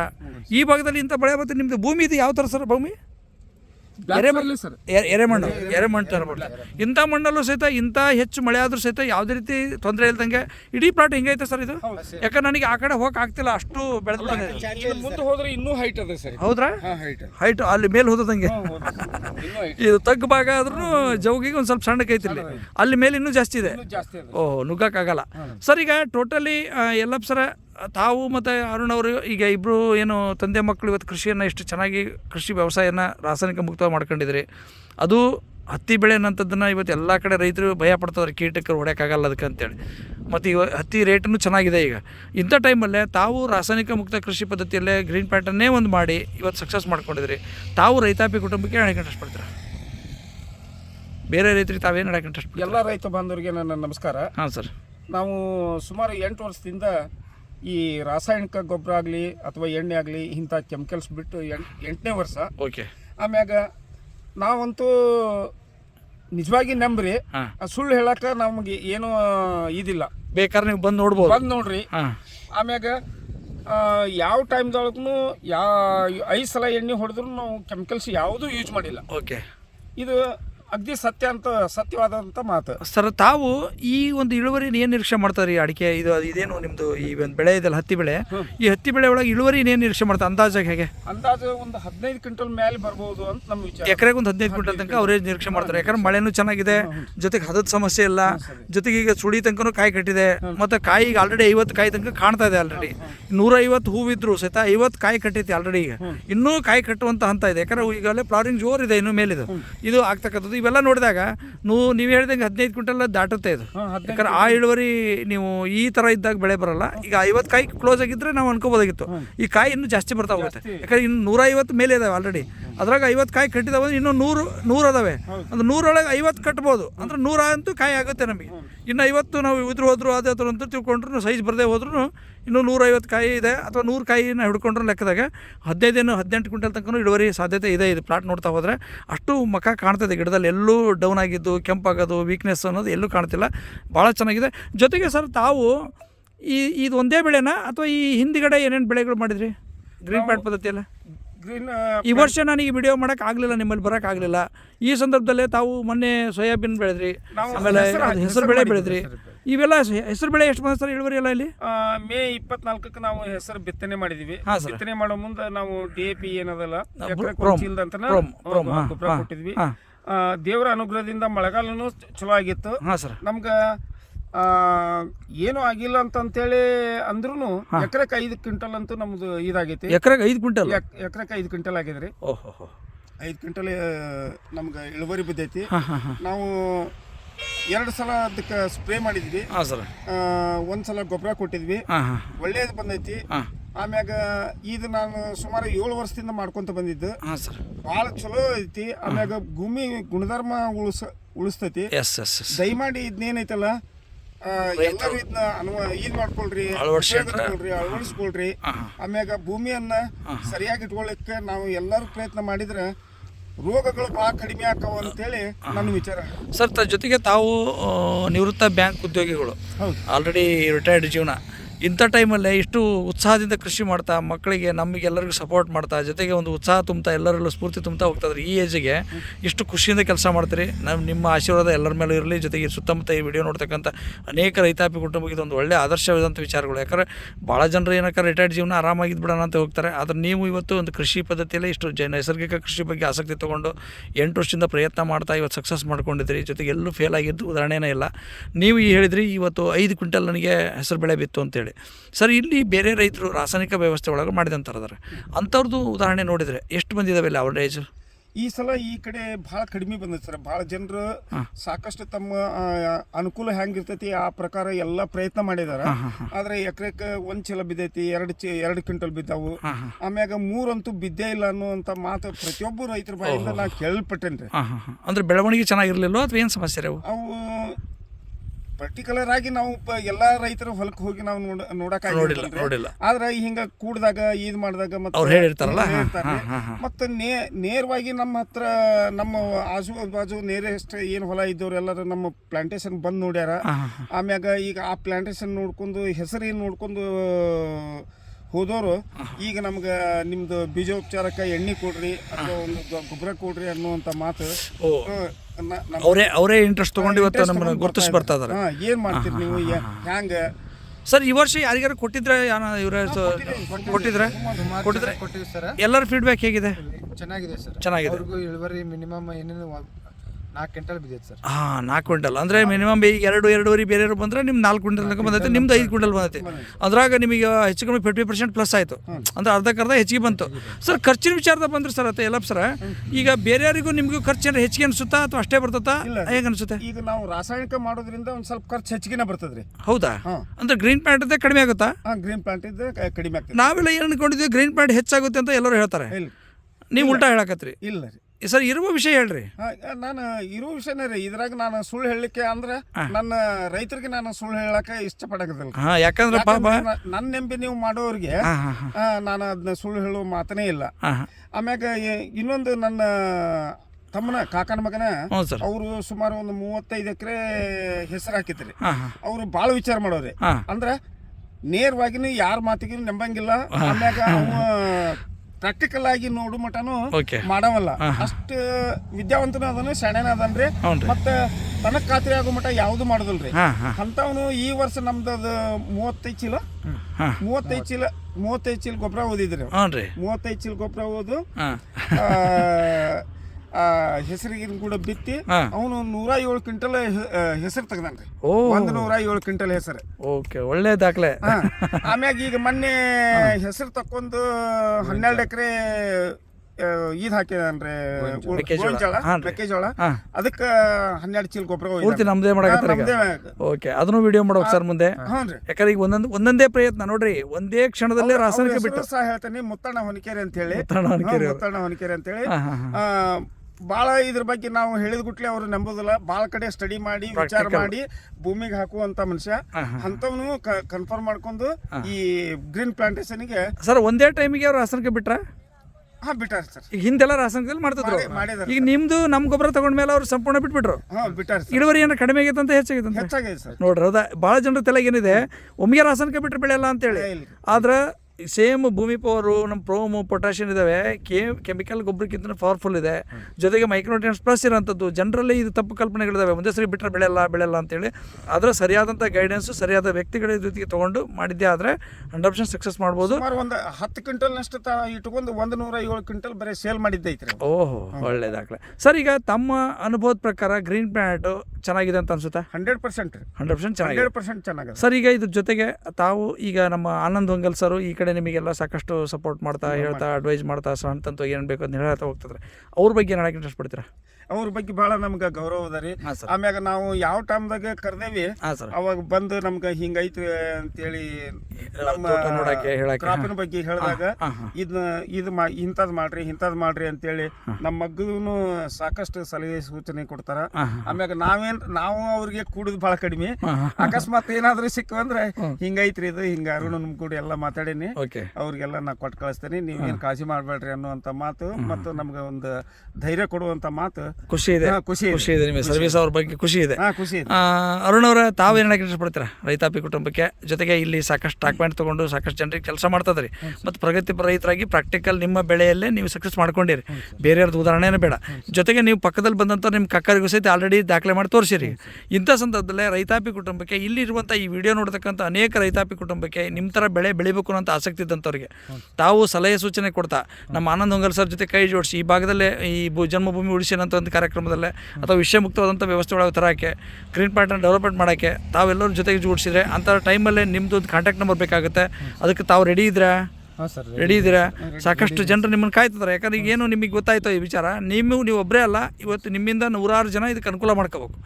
ಈ ಭಾಗದಲ್ಲಿ ಇಂಥ ಮಳೆ ಮತ್ತು ನಿಮ್ಮದು ಭೂಮಿ ಇದು ಯಾವ ಥರ ಸರ್ ಭೂಮಿ? ಎರೆಮಣ್ಣು ಸರ್. ಎರೆ- ಎರೆಮಣ್ಣು ಎರೆಮಣ್ಣು ಇಂಥ ಮಣ್ಣಲ್ಲೂ ಸಹಿತ ಇಂಥ ಹೆಚ್ಚು ಮಳೆ ಆದರೂ ಸಹಿತ ಯಾವುದೇ ರೀತಿ ತೊಂದರೆ ಇಲ್ದಂಗೆ ಇಡೀ ಪ್ಲಾಟ್ ಹಿಂಗೈತೆ ಸರ್ ಇದು? ಯಾಕಂದ್ರೆ ನನಗೆ ಆ ಕಡೆ ಹೋಗಕ್ಕೆ ಆಗ್ತಿಲ್ಲ ಅಷ್ಟು ಬೆಳೆದು ಬಂದಿದೆ ಇನ್ನು ಮುಂದೆ ಹೋದ್ರೆ ಇನ್ನೂ ಹೈಟ್ ಅದ ಸರ್. ಹೌದ್ರಾ? ಹೈಟ್ ಹೈಟ್ ಅಲ್ಲಿ ಮೇಲೆ ಹೋದಂಗೆ ಇನ್ನೂ ಹೈಟ್ ಇದು ತಗ್ಗ ಭಾಗ ಆದ್ರೂ ಜೌಗಿಗೆ ಒಂದು ಸ್ವಲ್ಪ ಸಣ್ಣಕೈತಿ ಇಲ್ಲಿ. ಅಲ್ಲಿ ಮೇಲೆ ಇನ್ನೂ ಜಾಸ್ತಿ ಇದೆ. ಓಹ್ ನುಗ್ಗಕ್ಕಾಗಲ್ಲ. ಸರ್ ಈಗ ಟೋಟಲಿ ಎಲ್ಲಪ್ಪ ಸರ ತಾವು ಮತ್ತು ಅರುಣ್ ಅವರು ಈಗ ಇಬ್ಬರು ಏನು ತಂದೆ ಮಕ್ಕಳು ಇವತ್ತು ಕೃಷಿಯನ್ನು ಎಷ್ಟು ಚೆನ್ನಾಗಿ ಕೃಷಿ ವ್ಯವಸಾಯನ ರಾಸಾಯನಿಕ ಮುಕ್ತವಾಗಿ ಮಾಡ್ಕೊಂಡಿದ್ರಿ. ಅದು ಹತ್ತಿ ಬೆಳೆ ಅನ್ನೋಂಥದ್ದನ್ನು ಇವತ್ತು ಎಲ್ಲ ಕಡೆ ರೈತರು ಭಯ ಪಡ್ತಾರೆ ಕೀಟಕ್ಕೆ ಹೊಡೆಯೋಕ್ಕಾಗಲ್ಲ ಅದಕ್ಕೆ ಅಂತೇಳಿ. ಮತ್ತು ಇವ ಹತ್ತಿ ರೇಟನ್ನು ಚೆನ್ನಾಗಿದೆ ಈಗ. ಇಂಥ ಟೈಮಲ್ಲೇ ತಾವು ರಾಸಾಯನಿಕ ಮುಕ್ತ ಕೃಷಿ ಪದ್ಧತಿಯಲ್ಲೇ ಗ್ರೀನ್ ಪ್ಯಾಟರ್ನೇ ಒಂದು ಮಾಡಿ ಇವತ್ತು ಸಕ್ಸಸ್ ಮಾಡ್ಕೊಂಡಿದ್ರಿ. ತಾವು ರೈತಾಪಿ ಕುಟುಂಬಕ್ಕೆ ಹೇಳಕ್ಕೆ ಇಂಟ್ರೆಸ್ಟ್ ಪಡ್ತೀರಾ? ಬೇರೆ ರೈತರಿಗೆ ತಾವೇನು ಹೇಳಕ್ಕೆ ಇಂಟ್ರೆಸ್ಟ್ ಎಲ್ಲ ರೈತ ಬಾಂಧವರಿಗೆ ನನ್ನ ನಮಸ್ಕಾರ. ಹಾಂ ಸರ್. ನಾವು ಸುಮಾರು ಎಂಟು ವರ್ಷದಿಂದ ಈ ರಾಸಾಯನಿಕ ಗೊಬ್ಬರ ಆಗಲಿ ಅಥವಾ ಎಣ್ಣೆ ಆಗಲಿ ಇಂಥ ಕೆಮಿಕಲ್ಸ್ ಬಿಟ್ಟು ಎಂಟ್ ಎಂಟನೇ ವರ್ಷ. ಓಕೆ. ಆಮ್ಯಾಗ ನಾವಂತೂ ನಿಜವಾಗಿ ನಂಬ್ರಿ. ಸುಳ್ಳು ಹೇಳಕ್ಕ ನಮಗೆ ಏನು ಇದಿಲ್ಲ. ಬೇಕಾದ್ರೆ ನೀವು ಬಂದು ನೋಡ್ಬೋದು. ಬಂದು ನೋಡ್ರಿ. ಆಮ್ಯಾಗ ಯಾವ ಟೈಮ್ದೊಳಗೂ ಯಾ ಐದು ಸಲ ಎಣ್ಣೆ ಹೊಡೆದ್ರು ನಾವು ಕೆಮಿಕಲ್ಸ್ ಯಾವುದೂ ಯೂಸ್ ಮಾಡಿಲ್ಲ. ಓಕೆ. ಇದು ಅಗ್ದಿ ಸತ್ಯ ಅಂತ ಸತ್ಯವಾದಂತ ಮಾತು. ಸರ್ ತಾವು ಈ ಒಂದು ಇಳುವರಿ ಏನ್ ನಿರೀಕ್ಷೆ ಮಾಡ್ತಾರೆ ಈ ಅಡಿಕೆ ಇದು ಇದೇನು ನಿಮ್ಮದು ಈ ಒಂದು ಬೆಳೆ ಇದೆಲ್ಲ ಹತ್ತಿ ಬೆಳೆ? ಈ ಹತ್ತಿ ಬೆಳೆ ಒಳಗೆ ಇಳುವರಿ ಏನು ನಿರೀಕ್ಷೆ ಮಾಡ್ತಾರೆ? ಅಂದಾಜಾಗಿ ಹೇಗೆ? ಅಂದಾಜು ಒಂದು ಹದಿನೈದು ಕ್ವಿಂಟಲ್ ಮೇಲೆ ಬರ್ಬೋದು ಅಂತ ನಮ್ಮ ವಿಚಾರ. ಎಕರೆಗೆ ಒಂದು ಹದಿನೈದು ಕ್ವಿಂಟಲ್ ತನಕ ಅವರೇಜ್ ನಿರೀಕ್ಷೆ ಮಾಡ್ತಾರೆ? ಯಾಕಂದ್ರೆ ಮಳೆನೂ ಚೆನ್ನಾಗಿದೆ ಜೊತೆಗೆ ಹದದ ಸಮಸ್ಯೆ ಇಲ್ಲ ಜೊತೆಗೆ ಈಗ ಸುಳಿ ತನಕನೂ ಕಾಯಿ ಕಟ್ಟಿದೆ ಮತ್ತು ಕಾಯಿ ಈಗ ಆಲ್ರೆಡಿ ಐವತ್ತು ಕಾಯಿ ತನಕ ಕಾಣ್ತಾ ಇದೆ ಆಲ್ರೆಡಿ ನೂರೈವತ್ತು ಹೂವಿದ್ರು ಸಹಿತ ಐವತ್ತು ಕಾಯಿ ಕಟ್ಟೈತಿ ಆಲ್ರೆಡಿ ಈಗ. ಇನ್ನೂ ಕಾಯಿ ಕಟ್ಟುವಂಥ ಹಂತ ಇದೆ. ಯಾಕಂದ್ರೆ ಈಗಲೇ ಫ್ಲಾರಿಂಗ್ ಜೋರ್ ಇದೆ ಇನ್ನೂ ಮೇಲಿದು. ಇದು ಆಗ್ತಕ್ಕಂಥದ್ದು ಇವೆಲ್ಲ ನೋಡಿದಾಗ ನೀವು ನೀವು ಹೇಳಿದಂಗೆ ಹದಿನೈದು ಕ್ವಿಂಟಲ್ ದಾಟುತ್ತೆ ಇದು. ಯಾಕಂದ್ರೆ ಆ ಇಳುವರಿ ನೀವು ಈ ಥರ ಇದ್ದಾಗ ಬೆಳೆ ಬರಲ್ಲ. ಈಗ ಐವತ್ತು ಕಾಯಿ ಕ್ಲೋಸ್ ಆಗಿದ್ರೆ ನಾವು ಅನ್ಕೋಬೋದಾಗಿತ್ತು. ಈ ಕಾಯಿ ಇನ್ನೂ ಜಾಸ್ತಿ ಬರ್ತಾ ಹೋಗುತ್ತೆ. ಯಾಕಂದ್ರೆ ಇನ್ನು ನೂರೈವತ್ತು ಮೇಲೆ ಇದಾವೆ ಆಲ್ರೆಡಿ ಅದ್ರಾಗ ಐವತ್ತು ಕಾಯಿ ಕಟ್ಟಿದಾವೆ ಇನ್ನೂ ನೂರು ನೂರು ಅದಾವೆ. ಅಂದ್ರೆ ನೂರೊಳಗೆ ಐವತ್ತು ಕಟ್ಬೋದು. ಅಂದ್ರೆ ನೂರ ಅಂತೂ ಕಾಯಿ ಆಗುತ್ತೆ ನಮಗೆ. ಇನ್ನು ಐವತ್ತು ನಾವು ಇದ್ರು ಹೋದ್ರು ಅದೇ ಥರ ಅಂತ ತಿಳ್ಕೊಂಡ್ರು ಸೈಜ್ ಬರದೇ ಹೋದ್ರೂ ಇನ್ನೂ ನೂರೈವತ್ತು ಕಾಯಿ ಇದೆ ಅಥವಾ ನೂರು ಕಾಯಿನ ಹಿಡ್ಕೊಂಡ್ರೆ ಲೆಕ್ಕದಾಗ ಹದಿನೈದೇನು ಹದಿನೆಂಟು ಕ್ವಿಂಟಲ್ ತನಕ ಇಳುವರಿ ಸಾಧ್ಯತೆ ಇದೆ ಇದು ಪ್ಲಾಟ್ ನೋಡ್ತಾ ಹೋದರೆ. ಅಷ್ಟು ಮಖ ಕಾಣ್ತದೆ ಗಿಡದಲ್ಲಿ. ಎಲ್ಲೂ ಡೌನ್ ಆಗಿದ್ದು ಕೆಂಪಾಗೋದು ವೀಕ್ನೆಸ್ ಅನ್ನೋದು ಎಲ್ಲೂ ಕಾಣ್ತಿಲ್ಲ. ಭಾಳ ಚೆನ್ನಾಗಿದೆ. ಜೊತೆಗೆ ಸರ್ ತಾವು ಈ ಇದು ಒಂದೇ ಬೆಳೆನ ಅಥವಾ ಈ ಹಿಂದಿಗಡೆ ಏನೇನು ಬೆಳೆಗಳು ಮಾಡಿದ್ರಿ? Green plot ಪದ್ಧತಿಯಲ್ಲ? ಗ್ರೀನ್ ಈ ವರ್ಷ ನನಗೆ ವಿಡಿಯೋ ಮಾಡೋಕೆ ಆಗಲಿಲ್ಲ ನಿಮ್ಮಲ್ಲಿ ಬರೋಕ್ಕಾಗಲಿಲ್ಲ ಆಗಲಿಲ್ಲ. ಈ ಸಂದರ್ಭದಲ್ಲೇ ತಾವು ಮೊನ್ನೆ ಸೋಯಾಬೀನ್ ಬೆಳೆದ್ರಿ. ಆಮೇಲೆ ಹೆಸರು- ಬೆಳೆ ಬೆಳೆದ್ರಿ. ಇವೆಲ್ಲ ಹೆಸರು ಬೆಳೆ ಎಷ್ಟು ಬಂದ ಸರ್ ಇಳುವರಿ ಎಲ್ಲ ಇಲ್ಲಿ? ಮೇ ಇಪ್ಪತ್ನಾಲ್ಕಕ್ಕೆ ನಾವು ಹೆಸರು ಬಿತ್ತನೆ ಮಾಡಿದೀವಿ. ಬಿತ್ತನೆ ಮಾಡೋ ಮುಂದೆ ನಾವು ಡಿ ಎ ಪಿ ಏನದಲ್ಲ ಗೊಬ್ಬರ ಕೊಟ್ಟಿದ್ವಿ. ದೇವರ ಅನುಗ್ರಹದಿಂದ ಮಳೆಗಾಲನು ಚಲೋ ಆಗಿತ್ತು. ನಮ್ಗೆ ಏನು ಏನೂ ಆಗಿಲ್ಲ ಅಂತಂತೇಳಿ ಅಂದ್ರೂ ಎಕರೆಗೆ ಐದು ಕ್ವಿಂಟಲ್ ಅಂತೂ ನಮ್ದು ಇದಾಗೈತಿ. ಎಕರೆಗೆ ಐದು ಕ್ವಿಂಟಲ್? ಎಕರೆಗೆ ಐದು ಕ್ವಿಂಟಲ್ ಆಗಿದ್ರಿ. ಓಹೋ ಹೋ ಐದು ಕ್ವಿಂಟಲ್ ನಮ್ಗೆ ಇಳುವರಿ ಬಿದ್ದೈತಿ. ನಾವು ಎರಡು ಸಲ ಅದಕ್ಕೆ ಸ್ಪ್ರೇ ಮಾಡಿದ್ವಿ. ಹಾಂ ಸರ್. ಆ, ಒಂದ್ ಸಲ ಗೊಬ್ಬರ ಕೊಟ್ಟಿದ್ವಿ. ಹಾಂ ಹಾಂ. ಒಳ್ಳೇದು ಬಂದೈತಿ. ಹಾಂ. ಆಮ್ಯಾಗ ಇದು ನಾನು ಸುಮಾರು ಏಳು ವರ್ಷದಿಂದ ಮಾಡ್ಕೊಂತ ಬಂದಿದ್ದು. ಹಾಂ ಸರ್. ಭಾಳ ಚಲೋ ಐತಿ. ಆಮ್ಯಾಗ ಭೂಮಿ ಗುಣಧರ್ಮ ಉಳಿಸ ಉಳಿಸ್ತೈತಿ. ಎಸ್ ಎಸ್ ಎಸ್ ದಯಮಾಡಿ ಇದನ್ನೇನೈತಲ್ಲ ಎಲ್ಲರೂ ಇದನ್ನ ಅನ್ವ ಇದ್ ಮಾಡ್ಕೊಳ್ರಿ ಅಳವಡಿಸ್ಕೊಳ್ರಿ. ಅಳವಡಿಸ್ಕೊಳ್ರಿ ಆಮ್ಯಾಗ ಭೂಮಿಯನ್ನ ಸರಿಯಾಗಿ ಇಟ್ಕೊಳ್ಳಿಕ್ಕೆ ನಾವು ಎಲ್ಲರೂ ಪ್ರಯತ್ನ ಮಾಡಿದ್ರೆ ರೋಗಗಳು ಭಾಳ ಕಡಿಮೆ ಆಕಾವ ಅಂತೇಳಿ ನನ್ನ ವಿಚಾರ. ಸರ್ ತ ಜೊತೆಗೆ ತಾವು ನಿವೃತ್ತ ಬ್ಯಾಂಕ್ ಉದ್ಯೋಗಿಗಳು. ಆಲ್ರೆಡಿ ರಿಟೈರ್ಡ್ ಜೀವನ. ಇಂಥ ಟೈಮಲ್ಲೇ ಇಷ್ಟು ಉತ್ಸಾಹದಿಂದ ಕೃಷಿ ಮಾಡ್ತಾ, ಮಕ್ಕಳಿಗೆ ನಮಗೆಲ್ಲರಿಗೂ ಸಪೋರ್ಟ್ ಮಾಡ್ತಾ, ಜೊತೆಗೆ ಒಂದು ಉತ್ಸಾಹ ತುಂಬ್ತಾ, ಎಲ್ಲರಲ್ಲೂ ಸ್ಫೂರ್ತಿ ತುಂಬ್ತಾ ಹೋಗ್ತಾಯಿದ್ರೆ ಈ ಏಜಿಗೆ ಇಷ್ಟು ಖುಷಿಯಿಂದ ಕೆಲಸ ಮಾಡ್ತೀರಿ. ನಮ್ಮ ನಿಮ್ಮ ಆಶೀರ್ವಾದ ಎಲ್ಲರ ಮೇಲೂ ಇರಲಿ. ಜೊತೆಗೆ ಸುತ್ತಮುತ್ತ ಈ ವಿಡಿಯೋ ನೋಡ್ತಕ್ಕಂಥ ಅನೇಕ ರೈತಾಪಿ ಕುಟುಂಬಕ್ಕೆ ಇದೊಂದು ಒಳ್ಳೆ ಆದರ್ಶವಾದಂಥ ವಿಚಾರಗಳು. ಯಾಕಂದರೆ ಭಾಳ ಜನರು ಏನಕ್ಕೆ ರಿಟೈರ್ಡ್ ಜೀವನ ಆರಾಮಾಗಿದ್ದು ಬಿಡೋಣ ಅಂತ ಹೋಗ್ತಾರೆ. ಆದರೆ ನೀವು ಇವತ್ತು ಒಂದು ಕೃಷಿ ಪದ್ಧತಿಯಲ್ಲಿ ಇಷ್ಟು ಜ ನೈಸರ್ಗಿಕ ಕೃಷಿ ಬಗ್ಗೆ ಆಸಕ್ತಿ ತೊಗೊಂಡು ಎಂಟು ವರ್ಷದಿಂದ ಪ್ರಯತ್ನ ಮಾಡ್ತಾ, ಇವತ್ತು ಸಕ್ಸಸ್ ಮಾಡ್ಕೊಂಡಿದ್ದೀರಿ ಜೊತೆಗೆ ಎಲ್ಲೂ ಫೇಲ್ ಆಗಿದ್ದು ಉದಾಹರಣೆನೇ ಇಲ್ಲ. ನೀವು ಈ ಹೇಳಿದ್ರಿ, ಇವತ್ತು ಐದು ಕ್ವಿಂಟಲ್ ನನಗೆ ಹೆಸರು ಬೆಳೆ ಬಿತ್ತು ಅಂತೇಳಿ ಸರ್ ಇಲ್ಲಿ ಬೇರೆ ರೈತರು ರಾಸಾಯನಿಕ ವ್ಯವಸ್ಥೆ ಒಳಗೆ ಮಾಡಿದಂತ ಅದಾರೆ ಅಂಥವ್ರದ್ದು ಉದಾಹರಣೆ ನೋಡಿದರೆ ಎಷ್ಟು ಬಂದಿದಾವೆ ಇಲ್ಲ ಅವರೇಜ್ ಈ ಸಲ ಈ ಕಡೆ ಭಾಳ ಕಡಿಮೆ ಬಂದೈತೆ ಸರ್. ಭಾಳ ಜನರು ಸಾಕಷ್ಟು ತಮ್ಮ ಅನುಕೂಲ ಹೆಂಗಿರ್ತೈತಿ ಆ ಪ್ರಕಾರ ಎಲ್ಲ ಪ್ರಯತ್ನ ಮಾಡಿದಾರ. ಆದ್ರೆ ಎಕರೆಕ್ ಒಂದ್ ಚೀಲ ಬಿದ್ದೈತಿ ಎರಡು ಚಿ ಎರಡು ಕ್ವಿಂಟಲ್ ಬಿದ್ದಾವು. ಆಮ್ಯಾಗ ಮೂರಂತೂ ಬಿದ್ದೇ ಇಲ್ಲ ಅನ್ನುವಂತ ಮಾತು ಪ್ರತಿಯೊಬ್ಬ ರೈತರ ಬಾಯಿಂದ ನಾ ಕೇಳಲ್ಪಟ್ಟೇನ್ರಿ ಅಂದ್ರೆ ಬೆಳವಣಿಗೆ ಚೆನ್ನಾಗಿರಲಿಲ್ಲ ಅಥವಾ ಏನು ಸಮಸ್ಯೆ ಅವು ಪರ್ಟಿಕ್ಯುಲರ್ ಆಗಿ ನಾವು ಎಲ್ಲಾ ರೈತರ ಹೊಲಕ್ಕೆ ಹೋಗಿ ನಾವು ನೋಡ ನೋಡಕ್ ನೋಡಿಲ್ಲ ಆದ್ರೆ ಹಿಂಗ ಕೂಡದಾಗ ಇದ್ ಮಾಡಿದಾಗ ಮತ್ತೆ ಅವ್ರು ಹೇಳಿರ್ತಾರಲ್ಲ? ಮತ್ತೆ ನೇ ನೇರವಾಗಿ ನಮ್ಮ ಹತ್ರ ನಮ್ಮ ಆಜು ಬಾಜು ನೇರೆಸ್ಟ್ ಏನು ಹೊಲ ಇದ್ದವ್ರು ಎಲ್ಲರೂ ನಮ್ಮ ಪ್ಲಾಂಟೇಶನ್ ಬಂದು ನೋಡ್ಯಾರ. ಆಮ್ಯಾಗ ಈಗ ಆ ಪ್ಲಾಂಟೇಶನ್ ನೋಡ್ಕೊಂಡು ಹೆಸರು ಏನು ನೋಡ್ಕೊಂಡು ಹೋದವರು ಈಗ ನಮ್ಗೆ ನಿಮ್ದು ಬೀಜೋಪಚಾರಕ್ಕೆ ಎಣ್ಣೆ ಕೊಡ್ರಿ ಅಥವಾ ಒಂದು ಗೊಬ್ಬರ ಕೊಡ್ರಿ ಅನ್ನುವಂಥ ಮಾತು. ನ- ಅವರೇ ಅವರೇ ಇಂಟ್ರೆಸ್ಟ್ ತೊಗೊಂಡು ಇವತ್ತು ನಮ್ಮನ್ನು ಗುರುತಿಸಿ ಬರ್ತಾ ಇದ್ದಾರೆ. ಹಾ, ಏನ್ ಮಾಡ್ತೀರಿ ನೀವು? ಯ- ಹ್ಯಾಂಗ? ಸರ್ ಈ ವರ್ಷ ಯಾರಿಗಾರು ಕೊಟ್ಟಿದ್ರೆ ಯಾನ ಇವರ ಕೊಟ್ಟಿದ್ರೆ? ಕೊಟ್ಟಿದ್ರೆ? ಕೊಟ್ಟಿವಿ ಸರ್. ಎಲ್ಲರ ಫೀಡ್ಬ್ಯಾಕ್ ಹೇಗಿದೆ? ಚೆನ್ನಾಗಿದೆ ಸರ್. ಚೆನ್ನಾಗಿದೆ. ಅವ್ರಿಗೂ ಇಳುವರಿ ಮಿನಿಮಮ್ ಏನೇನು ನಾಲ್ಕು ಕ್ವಿಂಟಲ್ ಬಿದ್ದೈತೆ ಸರ್. ಹಾಂ ನಾಲ್ಕು ಕ್ವಿಂಟಲ್. ಅಂದರೆ ಮಿನಿಮಮ್ ಈಗ ಎರಡು ಎರಡೂವರೆ ಬೇರೆಯವರು ಬಂದರೆ ನಿಮ್ಮ ನಾಲ್ಕು ಕ್ವಿಂಟಲ್ ತನಕ ಬಂದೈತೆ ನಿಮ್ದು ಐದು ಕ್ವಿಂಟಲ್ ಬಂದೈತೆ. ಅದ್ರಾಗ ನಿಮಗೆ ಹೆಚ್ಚು ಕಮ್ಮಿ ಫಿಫ್ಟಿ ಪರ್ಸೆಂಟ್ ಪ್ಲಸ್ ಆಯಿತು. ಅಂದ್ರೆ ಅರ್ಧಕ್ಕರ್ಧ ಹೆಚ್ಚಿಗೆ ಬಂತು. ಸರ್ ಖರ್ಚಿನ ವಿಚಾರದಾಗ ಬಂದ್ರೆ ಸರ್ ಅತ್ತೆ ಎಲ್ಲಪ್ಪ ಸರ ಈಗ ಬೇರೆಯವರಿಗೂ ನಿಮಗೂ ಖರ್ಚು ಏನಾರ ಹೆಚ್ಚಿಗೆ ಅನಿಸುತ್ತಾ ಅಥವಾ ಅಷ್ಟೇ ಬರ್ತತಾ ಹೇಗೆ ಅನಿಸುತ್ತೆ? ಈಗ ನಾವು ರಾಸಾಯನಿಕ ಮಾಡೋದ್ರಿಂದ ಒಂದು ಸ್ವಲ್ಪ ಖರ್ಚು ಬರ್ತದೆ ರೀ ಹೌದಾ. ಅಂದ್ರೆ ಗ್ರೀನ್ ಪ್ಯಾಂಟ್ ಕಡಿಮೆ ಆಗುತ್ತಾ? ಹಾಂ ಗ್ರೀನ್ ಪ್ಲಾಂಟ್ ಇದ್ರೆ ಕಡಿಮೆ ಆಗ್ತದೆ ನಾವೆಲ್ಲ ಏನು ಅನ್ಕೊಂಡಿದ್ವಿ ಗ್ರೀನ್ ಪ್ಲಾಂಟ್ ಹೆಚ್ಚಾಗುತ್ತೆ ಅಂತ ಎಲ್ಲರೂ ಹೇಳ್ತಾರೆ. ನೀವು ಉಲ್ಟಾ ಹೇಳಕತ್ರಿ ಇಲ್ಲ ರೀ. ಸರ್ ಇರುವ ವಿಷಯ ಹೇಳ್ರಿ. ನಾನು ಇರೋ ವಿಷಯನೇ ರೀ. ಇದ್ರಾಗ ನಾನು ಸುಳ್ಳು ಹೇಳಲಿಕ್ಕೆ ಅಂದ್ರೆ ನನ್ನ ರೈತರಿಗೆ ನಾನು ಸುಳ್ಳು ಹೇಳಕ್ಕೆ ಇಷ್ಟಪಡಕದಿಲ್ಲ ಹಾ ಯಾಕಂದ್ರೆ ಪಾಪ ನನ್ನ ನೆಂಬಿ ನೀವು ಮಾಡೋರಿಗೆ ನಾನು ಅದನ್ನ ಸುಳ್ಳು ಹೇಳುವ ಮಾತನೇ ಇಲ್ಲ. ಆಮ್ಯಾಗ ಇನ್ನೊಂದು ನನ್ನ ತಮ್ಮನ ಕಾಕನ ಮಗನ ಅವರು ಸುಮಾರು ಒಂದು ಮೂವತ್ತೈದು ಎಕರೆ ಹೆಸರು ಹಾಕಿದ್ರಿ. ಅವರು ಭಾಳ ವಿಚಾರ ಮಾಡೋರಿ ಅಂದ್ರೆ ನೇರವಾಗಿನೂ ಯಾರ ಮಾತಿಗೂ ನಂಬಂಗಿಲ್ಲ. ಆಮ್ಯಾಗ ಪ್ರಾಕ್ಟಿಕಲ್ ಆಗಿ ನೋಡು ಮಟನು ಮಾಡವಲ್ಲ. ಅಷ್ಟು ವಿದ್ಯಾವಂತನ ಅದನ್ನ ಶಾಣೆನ ಅದನ್ರಿ. ಮತ್ತೆ ತನಕ ಖಾತ್ರಿ ಆಗೋ ಮಟ ಯಾವ್ದು ಮಾಡುದಿಲ್ರಿ. ಹಾಂ ಹಾಂ. ಅಂತವನು ಈ ವರ್ಷ ನಮ್ದು ಅದು ಮೂವತ್ತೈದು ಚೀಲ ಹಾಂ. ಮೂವತ್ತೈದು ಚೀಲ ಮೂವತ್ತೈದು ಚೀಲ ಗೊಬ್ಬರ ಓದಿದ್ರಿ ಹ್ಞೂ ರೀ. ಮೂವತ್ತೈದು ಚೀಲ ಗೊಬ್ಬರ ಓದು ಹಾಂ. ಹೆಸರಿಗಿನ ಕೂಡ ಬಿತ್ತಿ ಹಾ. ಅವನು ನೂರ ಏಳು ಕ್ವಿಂಟಲ್ ಹೆಸರು ತೆಗ್ದಾನ್ರಿ. ಓ. ಒಂದ್ ನೂರ ಏಳು ಕ್ವಿಂಟಲ್ ಹೆಸರು. ಓಕೆ ಒಳ್ಳೆ ದಾಖಲೆ. ಆಮ್ಯಾಗ ಈಗ ಮೊನ್ನೆ ಹೆಸರು ತಕ್ಕೊಂಡು ಹನ್ನೆರಡು ಎಕರೆ ಇದ್ ಹಾಕಿದಾನ್ರಿ ಉಳ್- ಮೆಕ್ಕೆಜೋಳ. ಗೋಂಜಾಳ ಹಾನ್ರಿ. ಮೆಕ್ಕೆಜೋಳ. ಹಾಂ. ಅದಕ್ಕ ಹನ್ನೆರಡು ಚೀಲ ಗೊಬ್ಬರ ಪೂರ್ತಿ ನಮ್ದೇ ಮಾಡಕತ್ತಾರ ಈಗ? ಓಕೆ ಅದನ್ನು ವಿಡಿಯೋ ಮಾಡ್ಬೇಕು ಸರ್ ಮುಂದೆ. ಹ್ಞೂ ಯಾಕಂದ್ರೆ ಈಗ ಒಂದೊಂದು ಒಂದೊಂದೇ ಪ್ರಯತ್ನ ನೋಡ್ರಿ ಒಂದೇ ಕ್ಷಣದಲ್ಲೇ ರಾಸಾಯನಿಕ ಬಿಟ್ಟು. ಸಹ ಹೇಳ್ತೇನೆ ಮುತ್ತಣ್ಣ ಹೊನಕೆರೆ ಅಂತ ಹೇಳಿ ಮುತ್ತಣ್ಣ ಹೊನಕೆರೆ ಅವ್ರು. ಮುತ್ತಣ್ಣ ಹೊನಿಕೆರೆ ಅಂತ ಹೇಳಿ ಹಾಂ ಹಾಂ ಹಾಂ. ಆ, ಭಾಳ ಇದ್ರ ಬಗ್ಗೆ ನಾವು ಹೇಳಿದ ಗುಟ್ಲೆ ಅವ್ರು ನಂಬೋದಿಲ್ಲ. ಭಾಳ ಕಡೆ ಸ್ಟಡಿ ಮಾಡಿ ವಿಚಾರ ಮಾಡಿ ಭೂಮಿಗೆ ಹಾಕುವಂತ ಮನುಷ್ಯ. ಅಂತವನು ಕನ್ಫರ್ಮ್ ಮಾಡ್ಕೊಂಡು ಈ ಗ್ರೀನ್ ಪ್ಲಾಂಟೇಶನ್ಗೆ ಸರ್ ಒಂದೇ ಟೈಮಿಗೆ ಅವ್ರು ರಾಸಾಯನಿಕ ಬಿಟ್ರ? ಹಾ ಬಿಟ್ಟಾರ ಸರ್ ಈಗ ಹಿಂದೆಲ್ಲ ರಾಸಾಯನಿಕದಲ್ಲಿ ಮಾಡ್ತಿದ್ರು ಮಾಡಿದಾರೆ ಈಗ ನಿಮ್ದು ನಮ್ಮ ಗೊಬ್ಬರ ತಗೊಂಡ್ಮೇಲೆ ಅವ್ರು ಸಂಪೂರ್ಣ ಬಿಟ್ಬಿಟ್ರು. ಹಾ ಬಿಟ್ಟಾರ ಸರ್ ಇಳುವರಿ ಏನೋ ಕಡಿಮೆ ಆಗೈತೆ ಅಂತ ಹೆಚ್ಚಾಗೈತೆ ಅಂತ? ಹೆಚ್ಚಾಗಿದೆ ಸರ್ ನೋಡ್ರಿ ಅದ ಭಾಳ ಜನರ ತಲೆಗೆ ಏನಿದೆ? ಒಮ್ಮೆಗೆ ರಾಸಾಯನಿಕ ಬಿಟ್ಟರೆ ಬೆಳೆಯಲ್ಲ ಅಂತೇಳಿ. ಆದ್ರೆ ಸೇಮ್ ಭೂಮಿ ಪವರು ನಮ್ಮ ಪ್ರೋಮು ಪೊಟ್ಯಾಷಿಯಂ ಇದಾವೆ ಕೆ ಕೆಮಿಕಲ್ ಗೊಬ್ಬರಕ್ಕಿಂತ ಪವರ್ಫುಲ್ ಇದೆ. ಜೊತೆಗೆ ಮೈಕ್ರೋನ್ಯೂಟ್ರಿಯನ್ಸ್ ಪ್ಲಸ್ ಇರೋಂಥದ್ದು ಜನರಲ್ಲಿ ಇದು ತಪ್ಪು ಕಲ್ಪನೆಗಳಿದಾವೆ. ಒಂದೇ ಸರಿ ಬಿಟ್ಟರೆ ಬೆಳೆಯಲ್ಲ ಬೆಳೆಯಲ್ಲ ಅಂತೇಳಿ ಆದರೆ ಸರಿಯಾದಂಥ ಗೈಡೆನ್ಸು ಸರಿಯಾದ ವ್ಯಕ್ತಿಗಳ ಜೊತೆಗೆ ತೊಗೊಂಡು ಮಾಡಿದ್ದೇ ಆದರೆ ಹಂಡ್ರೆಡ್ ಪರ್ಸೆಂಟ್ ಸಕ್ಸಸ್ ಮಾಡ್ಬೋದು. ಒಂದು ಹತ್ತು ಕ್ವಿಂಟಲ್ನಷ್ಟು ಇಟ್ಕೊಂಡು ಒಂದು ನೂರ ಏಳು ಕ್ವಿಂಟಲ್ ಬರೀ ಸೇಲ್ ಮಾಡಿದ್ದೈತ್ರಿ ಓಹೋ ಒಳ್ಳೇದಾಗಲಿ. ಸರ್ ಈಗ ತಮ್ಮ ಅನುಭವದ ಪ್ರಕಾರ ಗ್ರೀನ್ ಪ್ಲಾನೆಟು ಚೆನ್ನಾಗಿದೆ ಅಂತ ಅನ್ಸುತ್ತೆ? ಹಂಡ್ರೆಡ್ ಪರ್ಸೆಂಟ್ ಹಂಡ್ರೆಡ್ ಪರ್ಸೆಂಟ್ ಚೆನ್ನಾಗಿದೆ. ಹಂಡ್ರೆಡ್ ಪರ್ಸೆಂಟ್ ಚೆನ್ನಾಗಿದೆ. ಸರ್ ಈಗ ಇದ್ರ ಜೊತೆಗೆ ತಾವು ಈಗ ನಮ್ಮ ಆನಂದ್ ಹೊಂಗಲ್ ಸರ್ ಈ ಕಡೆ ನಿಮಗೆಲ್ಲ ಸಾಕಷ್ಟು ಸಪೋರ್ಟ್ ಮಾಡ್ತಾ ಹೇಳ್ತಾ ಅಡ್ವೈಸ್ ಮಾಡ್ತಾ ಸಣ್ಣ ತಂತು ಏನು ಬೇಕು ಅಂತ ಹೇಳ್ತಾ ಹೋಗ್ತಿದ್ರೆ. ಅವ್ರ ಬಗ್ಗೆ ಏನು ಹೇಳಕ್ಕೆ ಇಂಟ್ರೆಸ್ಟ್ ಪಡ್ತೀರಾ? ಅವ್ರ ಬಗ್ಗೆ ಬಹಳ ನಮ್ಗ ಗೌರವ ಅದ ರೀ. ಹಾಂ ಸರ್. ಆಮ್ಯಾಗ ನಾವು ಯಾವ ಟೈಮ್ದಾಗ ಕರ್ದೇವಿ ಹಾಂ ಸರ್. ಅವಾಗ ಬಂದು ನಮ್ಗ ಹಿಂಗೈತಿ ಅಂತೇಳಿ ನಮ್ಮ ತೋಟ ನೋಡಕ್ಕೆ ಹೇಳಕ್ಕೆ. ಕ್ರಾಪಿನ ಬಗ್ಗೆ ಹೇಳಿದಾಗ ಇದ್ ಇದ್ ಇದನ್ನ ಇದು ಮಾ ಇಂಥದ್ದು ಮಾಡ್ರಿ ಇಂಥದ್ ಮಾಡ್ರಿ ಅಂತೇಳಿ ನಮ್ಮ ಮಗ್ಗೂನು ಸಾಕಷ್ಟು ಸಲಹೆ ಸೂಚನೆ ಕೊಡ್ತಾರ. ಹಾಂ ಆಮ್ಯಾಗ ನಾವೇನ್ ನಾವು ಅವ್ರಿಗೆ ಕೂಡುದು ಬಹಳ ಕಡಿಮೆ. ಹಾಂ ಅಕಸ್ಮಾತ್ ಏನಾದ್ರೂ ಸಿಕ್ಕವಂದ್ರೆ ಹಿಂಗೈತ್ರಿ ಇದು ಹಿಂಗ ಅರುಣ ನಮ್ ಕೂಡ ಎಲ್ಲ ಮಾತಾಡೀನಿ. ಓಕೆ. ಅವ್ರಿಗೆಲ್ಲ ನಾ ಕೊಟ್ಟು ಕಳಿಸ್ತೇನೆ. ನೀವೇನು ಕಾಳಜಿ ಮಾಡಬೇಡ್ರಿ ಅನ್ನುವಂಥ ಮಾತು ಮತ್ತು ನಮ್ಗೆ ಒಂದು ಧೈರ್ಯ ಕೊಡುವಂಥ ಮಾತು ಖುಷಿ ಇದೆ. ಹಾ, ಖುಷಿ ಇದೆ. ಖುಷಿ ಇದೆ ನಿಮಗೆ. ಸರ್ವಿಸ್ ಅವ್ರ ಬಗ್ಗೆ ಖುಷಿ ಇದೆ. ಹಾ ಖುಷಿ ಇದೆ. ಆ, ಅರುಣ್ ಅವರ ತಾವು ಏನು ಹೇಳಕ್ಕೆ ಇಷ್ಟಪಡ್ತೀರಾ? ರೈತಾಪಿ ಕುಟುಂಬಕ್ಕೆ. ಜೊತೆಗೆ ಇಲ್ಲಿ ಸಾಕಷ್ಟು ಡಾಕ್ಯುಮೆಂಟ್ ತಗೊಂಡು ಸಾಕಷ್ಟು ಜನರಿಗೆ ಕೆಲಸ ಮಾಡ್ತದ್ರಿ ಮತ್ತು ಪ್ರಗತಿಪರ ರೈತರಾಗಿ ಪ್ರಾಕ್ಟಿಕಲ್ ನಿಮ್ಮ ಬೆಳೆಯಲ್ಲೇ ನೀವು ಸಕ್ಸಸ್ ಮಾಡ್ಕೊಂಡಿರಿ. ಬೇರೆಯವ್ರದ್ದು ಉದಾಹರಣೆನೇ ಬೇಡ. ಜೊತೆಗೆ ನೀವು ಪಕ್ಕದಲ್ಲಿ ಬಂದಂಥ ನಿಮ್ಮ ಕಕ್ಕರಿಗೂ ಸಹಿತ ಆಲ್ರೆಡಿ ದಾಖಲೆ ಮಾಡಿ ತೋರಿಸಿರಿ. ಇಂಥ ಸಂದರ್ಭದಲ್ಲೇ ರೈತಾಪಿ ಕುಟುಂಬಕ್ಕೆ ಇಲ್ಲಿ ಇಲ್ಲಿರುವಂಥ ಈ ವಿಡಿಯೋ ನೋಡತಕ್ಕಂಥ ಅನೇಕ ರೈತಾಪಿ ಕುಟುಂಬಕ್ಕೆ ನಿಮ್ಮ ಥರ ಬೆಳೆ ಬೆಳಿಬೇಕು ಅನ್ನೋ ಆಸಕ್ತಿ ಇದ್ದಂಥವ್ರಿಗೆ ತಾವು ಸಲಹೆ ಸೂಚನೆ ಕೊಡ್ತಾ ನಮ್ಮ ಆನಂದ್ ಹೊಂಗಲ್ ಸರ್ ಜೊತೆ ಕೈ ಜೋಡಿಸಿ ಈ ಭಾಗದಲ್ಲೇ ಈ ಭೂ ಜನ್ಮಭೂಮಿ ಉಳಿಸಿ ಅನ್ನೋ ಒಂದು ಕಾರ್ಯಕ್ರಮದಲ್ಲೇ ಅಥವಾ ವಿಷಯ ಮುಕ್ತವಾದಂಥ ವ್ಯವಸ್ಥೆ ಒಳಗೆ ತರೋಕ್ಕೆ ಗ್ರೀನ್ ಪಾರ್ಟ್ನ ಡೆವಲಪ್ಮೆಂಟ್ ಮಾಡೋಕ್ಕೆ ತಾವೆಲ್ಲರೂ ಜೊತೆಗೆ ಜೋಡಿಸಿದ್ರೆ ಅಂಥ ಟೈಮಲ್ಲೇ ನಿಮ್ಮದು ಒಂದು ಕಾಂಟ್ಯಾಕ್ಟ್ ನಂಬರ್ ಬೇಕಾಗುತ್ತೆ. ಅದಕ್ಕೆ ತಾವು ರೆಡಿ ಇದ್ದೀರಾ? ರೆಡಿ ಇದ್ದೀರಾ? ಸಾಕಷ್ಟು ಜನರು ನಿಮ್ಮನ್ನು ಕಾಯ್ತಿದ್ದಾರೆ. ಯಾಕಂದ್ರೆ ಈಗ ಏನು ನಿಮಗೆ ಗೊತ್ತಾಯ್ತು ಈ ವಿಚಾರ? ನೀವು ನೀವು ಒಬ್ಬರೇ ಅಲ್ಲ ಇವತ್ತು ನಿಮ್ಮಿಂದ ನೂರಾರು ಜನ ಇದಕ್ಕೆ ಅನುಕೂಲ ಮಾಡ್ಕೋಬೇಕು.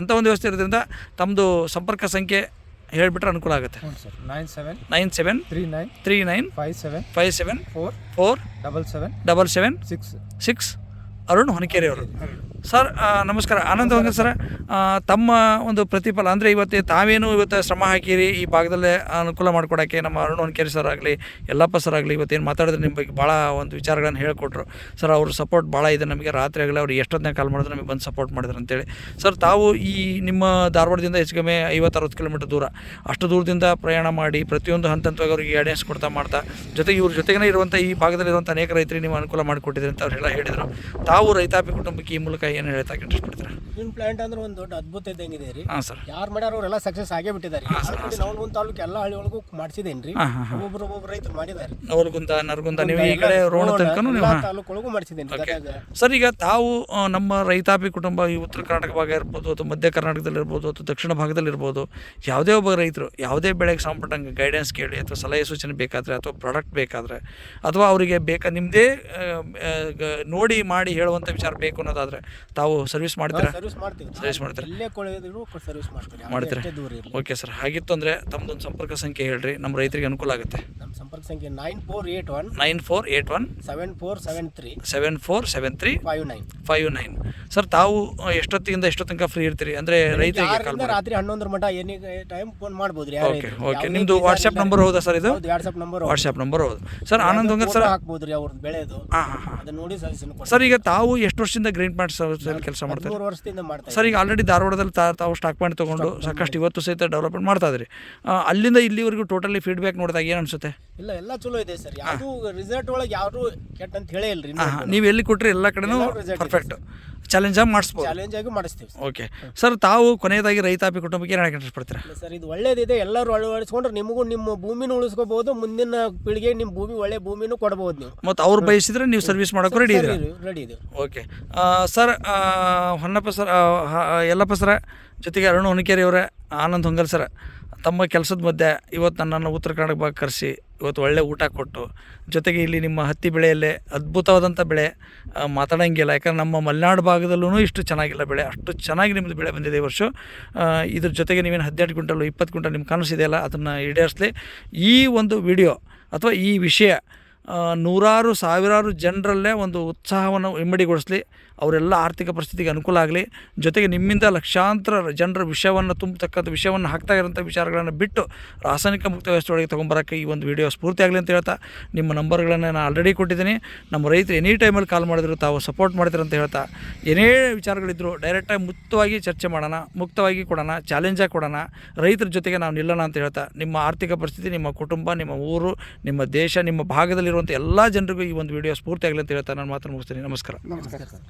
ಅಂಥ ಒಂದು ವ್ಯವಸ್ಥೆ ಇರೋದ್ರಿಂದ ತಮ್ಮದು ಸಂಪರ್ಕ ಸಂಖ್ಯೆ ಹೇಳಿಬಿಟ್ರೆ ಅನುಕೂಲ ಆಗುತ್ತೆ. Sir. Nine seven nine seven three nine three nine five seven five seven four four double seven double seven six six Arun Honakere ಅವರು ಸರ್ ನಮಸ್ಕಾರ. ಆನಂದ್ ಹೊಂಗ ಸರ್. ತಮ್ಮ ಒಂದು ಪ್ರತಿಫಲ, ಅಂದರೆ ಇವತ್ತು ತಾವೇನು ಇವತ್ತು ಶ್ರಮ ಹಾಕಿರಿ, ಈ ಭಾಗದಲ್ಲೇ ಅನುಕೂಲ ಮಾಡಿಕೊಡೋಕ್ಕೆ ನಮ್ಮ ಅರುಣ್ ಹೊನಕೆರೆ ಸರ್ ಆಗಲಿ, ಯಲ್ಲಪ್ಪ ಸರ್ ಆಗಲಿ ಇವತ್ತೇನು ಮಾತಾಡಿದ್ರೆ ನಿಮ್ಮ ಬಗ್ಗೆ ಭಾಳ ಒಂದು ವಿಚಾರಗಳನ್ನು ಹೇಳಿಕೊಟ್ರು. ಸರ್, ಅವ್ರ ಸಪೋರ್ಟ್ ಭಾಳ ಇದೆ ನಮಗೆ. ರಾತ್ರಿ ಆಗಲಿ ಅವ್ರು ಎಷ್ಟೊತ್ತನೇ ಕಾಲ್ ಮಾಡಿದ್ರೆ ನಮಗೆ ಬಂದು ಸಪೋರ್ಟ್ ಮಾಡಿದ್ರು ಅಂತೇಳಿ. ಸರ್, ತಾವು ಈ ನಿಮ್ಮ ಧಾರವಾಡದಿಂದ ಹೆಚ್ಚು ಕಮ್ಮಿ ಐವತ್ತು ಅರವತ್ತು ಕಿಲೋಮೀಟರ್ ದೂರ, ಅಷ್ಟು ದೂರದಿಂದ ಪ್ರಯಾಣ ಮಾಡಿ, ಪ್ರತಿಯೊಂದು ಹಂತ ಹಂತವಾಗಿ ಅವರಿಗೆ ಗೈಡೆನ್ಸ್ ಕೊಡ್ತಾ ಮಾಡ್ತಾ, ಜೊತೆಗೆ ಇವ್ರ ಜೊತೆಗೇ ಇರುವಂಥ ಈ ಭಾಗದಲ್ಲಿರುವಂಥ ಅನೇಕ ರೈತರಿಗೆ ನೀವು ಅನುಕೂಲ ಮಾಡಿಕೊಟ್ಟಿದ್ರಿ ಅಂತ ಅವರೆಲ್ಲ ಹೇಳಿದರು. ತಾವು ರೈತಾಪಿ ಕುಟುಂಬಕ್ಕೆ ಈ ಮೂಲಕ ಏನು ಹೇಳ್ತಾ ಇಂಟ್ರೆಸ್ಟ್ ಪಡ್ತೀರಾ ನಿಮ್ಮ ಪ್ಲಾಂಟ್ ಅಂದ್ರೆ ಒಂದು ದೊಡ್ಡ ಅದ್ಭುತ ಇದ್ದಂಗಿದೆ ರೀ. ಹಾಂ ಸರ್. ಯಾರು ಮಾಡ್ಯಾರ ಅವರೆಲ್ಲ ಸಕ್ಸಸ್ ಆಗೇ ಬಿಟ್ಟಿದ್ದಾರೆ ನಾವು ಒಂದು ತಾಲೂಕು ಎಲ್ಲ ಹಳ್ಳಿ ಒಳಗೂ ಮಾಡಿಸಿದೇನು ರೀ ಒಬ್ಬೊಬ್ರು ಒಬ್ಬೊಬ್ರು ರೈತರು ಮಾಡಿದ್ದಾರೆ ನವಲಗುಂದ ನರಗುಂದ ನೀವು ಈ ಕಡೆ ರೋಣ ತನಕನೂ ನೀವು ಹಾಂ. ತಾಲೂಕು ಒಳಗೂ ಮಾಡಿಸಿದ್ದೇನೆ ಸರ್ ಈಗ ತಾವು ನಮ್ಮ ರೈತಾಪಿ ಕುಟುಂಬ ಈ ಉತ್ತರ ಕರ್ನಾಟಕ ಭಾಗ ಇರ್ಬೋದು ಅಥವಾ ಮಧ್ಯ ಕರ್ನಾಟಕದಲ್ಲಿ ಇರ್ಬೋದು ಅಥವಾ ದಕ್ಷಿಣ ಭಾಗದಲ್ಲಿ ಇರ್ಬೋದು ಯಾವುದೇ ಒಬ್ಬ ರೈತರು ಯಾವುದೇ ಬೆಳೆಗೆ ಸಂಬಂಧಪಟ್ಟಂಗೆ ಗೈಡೆನ್ಸ್ ಕೇಳಿ ಅಥವಾ ಸಲಹೆ ಸೂಚನೆ ಬೇಕಾದರೆ ಅಥವಾ ಪ್ರಾಡಕ್ಟ್ ಬೇಕಾದರೆ ಅಥವಾ ಅವರಿಗೆ ಬೇಕಾ ನಿಮ್ಮದೇ ನೋಡಿ ಮಾಡಿ ಹೇಳುವಂಥ ವಿಚಾರ ಬೇಕು ಅನ್ನೋದಾದರೆ ತಾವು ಸರ್ವಿಸ್ ಮಾಡ್ತೀರಾ? ಸರ್ವಿಸ್ ಮಾಡ್ತೀವಿ. ಸರ್ವಿಸ್ ಮಾಡ್ತೀರಾ? ಇಲ್ಲೇ ಕೊಳೆಯೋದ್ರು ಸರ್ವಿಸ್ ಮಾಡ್ತೀವಿ. ಮಾಡ್ತೀರಾ? ಎಷ್ಟೇ ದೂರ ಇರಲಿ. ಓಕೆ ಸರ್ ಹಾಗಿತ್ತು ಅಂದ್ರೆ ತಮ್ದೊಂದು ಸಂಪರ್ಕ ಸಂಖ್ಯೆ ಹೇಳ್ರಿ. ನಮ್ಮ ರೈತರಿಗೆ ಅನುಕೂಲ ಆಗುತ್ತೆ. ನಮ್ಮ ಸಂಪರ್ಕ ಸಂಖ್ಯೆ nine four eight one nine four eight one seven four seven three seven four seven three five nine five nine sir ತಾವು ಆ, ಎಷ್ಟೊತ್ತಿಂದ ಎಷ್ಟೋ ತನಕ ಫ್ರೀ ಇರ್ತೀರಿ? ಅಂದ್ರೆ ರೈತರಿಗೆ ಕಾಲ್ ಯಾರಿಂದ ಮಾಡಿ. ರಾತ್ರಿ ಹನ್ನೊಂದರ ಮಟ್ಟ ಎನಿ ಟೈಮ್ ಫೋನ್ ಮಾಡ್ಬೋದು ರೀ ಓಕೆ ಓಕೆ ನಿಮ್ಮದು ವಾಟ್ಸಪ್ ನಂಬರ್ ಹೌದಾ ಸರ್ ಇದು? ವಾಟ್ಸಪ್ ನಂಬರ್ ವಾಟ್ಸಪ್ ನಂಬರ್ ಹೌದು. ಸರ್ ಆನಂದ್ ಹೊಂಗರ್ ಸರ್ ಹಾಕ್ಬೋದು ರೀ ಅವ್ರದ್ದು ಬೆಳೆದು ಹಾಂ ಹಾಂ ಹಾಂ. ಅದನ್ನ ನೋಡಿ ಸಜೆಷನ್ ಕೊಡ್ತಾರೆ ಸರ್ ಈಗ ತಾವು ಎಷ್ಟು ವರ್ಷದಿಂದ ಗ್ರೀನ್ ಪ್ಲಾಂಟ್ ಕೆಲಸ ಮಾಡ್ತಾರೆ ಮೂರು ವರ್ಷದಿಂದ ಮಾಡ್ತಾ ಸರ್ ಈಗ ಆಲ್ರೆಡಿ ಧಾರವಾಡದಲ್ಲಿ ತಾವು ಸ್ಟಾಕ್ ಪಾಯಿಂಟ್ ತೊಗೊಂಡು ಸಾಕಷ್ಟು ಇವತ್ತು ಸಹಿತ ಡೆವಲಪ್ಮೆಂಟ್ ಮಾಡ್ತಾ ಇದ್ರಿ. ಅಲ್ಲಿಂದ ಇಲ್ಲಿವರೆಗೂ ಟೋಟಲಿ ಫೀಡ್ಬ್ಯಾಕ್ ನೋಡಿದಾಗ ಏನು ಅನ್ಸುತ್ತೆ? ಇಲ್ಲ ಎಲ್ಲ ಚಲೋ ಇದೆ ಸರ್. ಯಾವುದು ರಿಸಲ್ಟ್ ಒಳಗೆ ಯಾವುದು ಕೆಟ್ಟ ಅಂತ ಹೇಳೇ ಇಲ್ರಿ. ನೀವು ಎಲ್ಲಿ ಕೊಟ್ಟರೆ ಎಲ್ಲ ಕಡೆನೂ ಎಲ್ಲ result ಆಗಿ ಮಾಡಿಸ್ಬೋದು. ಚಾಲೆಂಜ್ ಆಗಿ ಮಾಡಿಸ್ತೀವಿ ಸರ್. ಓಕೆ ಸರ್ ತಾವು ಕೊನೆಯದಾಗಿ ರೈತಾಪಿ ಕುಟುಂಬಕ್ಕೆ ಏನು ಹೇಳಕ್ಕೆ ಇಷ್ಟಪಡ್ತೀರಾ ಇಲ್ಲ ಸರ್ ಇದು ಒಳ್ಳೇದಿದೆ. ಎಲ್ಲರೂ ಅಳವಡಿಸ್ಕೊಂಡ್ರೆ ನಿಮಗೂ ನಿಮ್ಮ ಭೂಮಿನ ಉಳಿಸ್ಕೋಬಹುದು ಮುಂದಿನ ಪೀಳಿಗೆ ನಿಮ್ಮ ಭೂಮಿ ಒಳ್ಳೆ ಭೂಮಿನೂ ಕೊಡ್ಬೋದು ನೀವು. ಮತ್ತು ಅವ್ರು ಬಯಸಿದ್ರೆ ನೀವು ಸರ್ವಿಸ್ ಮಾಡೋಕೆ ರೆಡಿ ಇದ್ದೀರಾ? ರೆಡಿ ಇದೆ. ಓಕೆ ಆ, ಸರ್ ಆ, ಹೊನ್ನಪ್ಪ ಸರ್ ಆ, ಹ- ಯಲ್ಲಪ್ಪ ಸರ ಜೊತೆಗೆ ಅರುಣ್ ಹೊನಕೇರಿ ಅವರೇ ಆನಂದ್ ಹೊಂಗಲ್ ಸರ ತಮ್ಮ ಕೆಲಸದ ಮಧ್ಯೆ ಇವತ್ತು ನನ್ನನ್ನು ಉತ್ತರ ಕರ್ನಾಟಕ ಭಾಗ ಕರೆಸಿ ಇವತ್ತು ಒಳ್ಳೆ ಊಟ ಕೊಟ್ಟು, ಜೊತೆಗೆ ಇಲ್ಲಿ ನಿಮ್ಮ ಹತ್ತಿ ಬೆಳೆಯಲ್ಲೇ ಅದ್ಭುತವಾದಂಥ ಬೆಳೆ ಮಾತಾಡೋಂಗಿಲ್ಲ. ಯಾಕಂದ್ರೆ ನಮ್ಮ ಮಲೆನಾಡು ಭಾಗದಲ್ಲೂ ಇಷ್ಟು ಚೆನ್ನಾಗಿಲ್ಲ ಬೆಳೆ. ಅಷ್ಟು ಚೆನ್ನಾಗಿ ನಿಮ್ಮದು ಬೆಳೆ ಬಂದಿದೆ ಈ ವರ್ಷ. ಇದ್ರ ಜೊತೆಗೆ ನೀವೇನು ಹದಿನೆಂಟು ಕ್ವಿಂಟಲ್ ಇಪ್ಪತ್ತು ಕ್ವಿಂಟಲ್ ನಿಮ್ಮ ಕನಸಿದೆಯಲ್ಲ ಅದನ್ನು ಈಡೇರಿಸಲಿ ಈ ಒಂದು ವಿಡಿಯೋ ಅಥವಾ ಈ ವಿಷಯ ನೂರಾರು, ಸಾವಿರಾರು ಜನರಲ್ಲೇ ಒಂದು ಉತ್ಸಾಹವನ್ನು ಇಮ್ಮಡಿಗೊಳಿಸಲಿ. ಅವರೆಲ್ಲ ಆರ್ಥಿಕ ಪರಿಸ್ಥಿತಿಗೆ ಅನುಕೂಲ ಆಗಲಿ. ಜೊತೆಗೆ ನಿಮ್ಮಿಂದ ಲಕ್ಷಾಂತರ ಜನರ ವಿಷಯವನ್ನು ತುಂಬತಕ್ಕಂಥ ವಿಷಯವನ್ನು ಹಾಕ್ತಾ ಇರೋಂಥ ವಿಚಾರಗಳನ್ನು ಬಿಟ್ಟು ರಾಸಾಯನಿಕ ಮುಕ್ತ ವ್ಯವಸ್ಥೆಯೊಳಗೆ ತೊಗೊಂಬರೋಕ್ಕೆ ಈ ಒಂದು ವಿಡಿಯೋ ಸ್ಫೂರ್ತಿ ಆಗಲಿ ಅಂತ ಹೇಳ್ತಾ, ನಿಮ್ಮ ನಂಬರ್ಗಳನ್ನು ನಾನು ಆಲ್ರೆಡಿ ಕೊಟ್ಟಿದ್ದೀನಿ. ನಮ್ಮ ರೈತರು ಎನಿ ಟೈಮಲ್ಲಿ ಕಾಲ್ ಮಾಡಿದ್ರು, ತಾವು ಸಪೋರ್ಟ್ ಮಾಡ್ತೀರ ಅಂತ ಹೇಳ್ತಾ. ಏನೇ ವಿಚಾರಗಳಿದ್ರು ಡೈರೆಕ್ಟಾಗಿ ಮುಕ್ತವಾಗಿ ಚರ್ಚೆ ಮಾಡೋಣ, ಮುಕ್ತವಾಗಿ ಕೊಡೋಣ ಚಾಲೆಂಜಾಗಿ ಕೊಡೋಣ. ರೈತರ ಜೊತೆಗೆ ನಾವು ನಿಲ್ಲೋಣ ಅಂತ ಹೇಳ್ತಾ, ನಿಮ್ಮ ಆರ್ಥಿಕ ಪರಿಸ್ಥಿತಿ, ನಿಮ್ಮ ಕುಟುಂಬ, ನಿಮ್ಮ ಊರು, ನಿಮ್ಮ ದೇಶ, ನಿಮ್ಮ ಭಾಗದಲ್ಲಿರುವಂಥ ಎಲ್ಲ ಜನರಿಗೂ ಈ ಒಂದು ವಿಡಿಯೋ ಸ್ಫೂರ್ತಿಯಾಗಲಿ ಅಂತ ಹೇಳ್ತಾ ನಾನು ಮಾತ್ರ ಮುಗಿಸ್ತೀನಿ. ನಮಸ್ಕಾರ. ನಮಸ್ಕಾರ.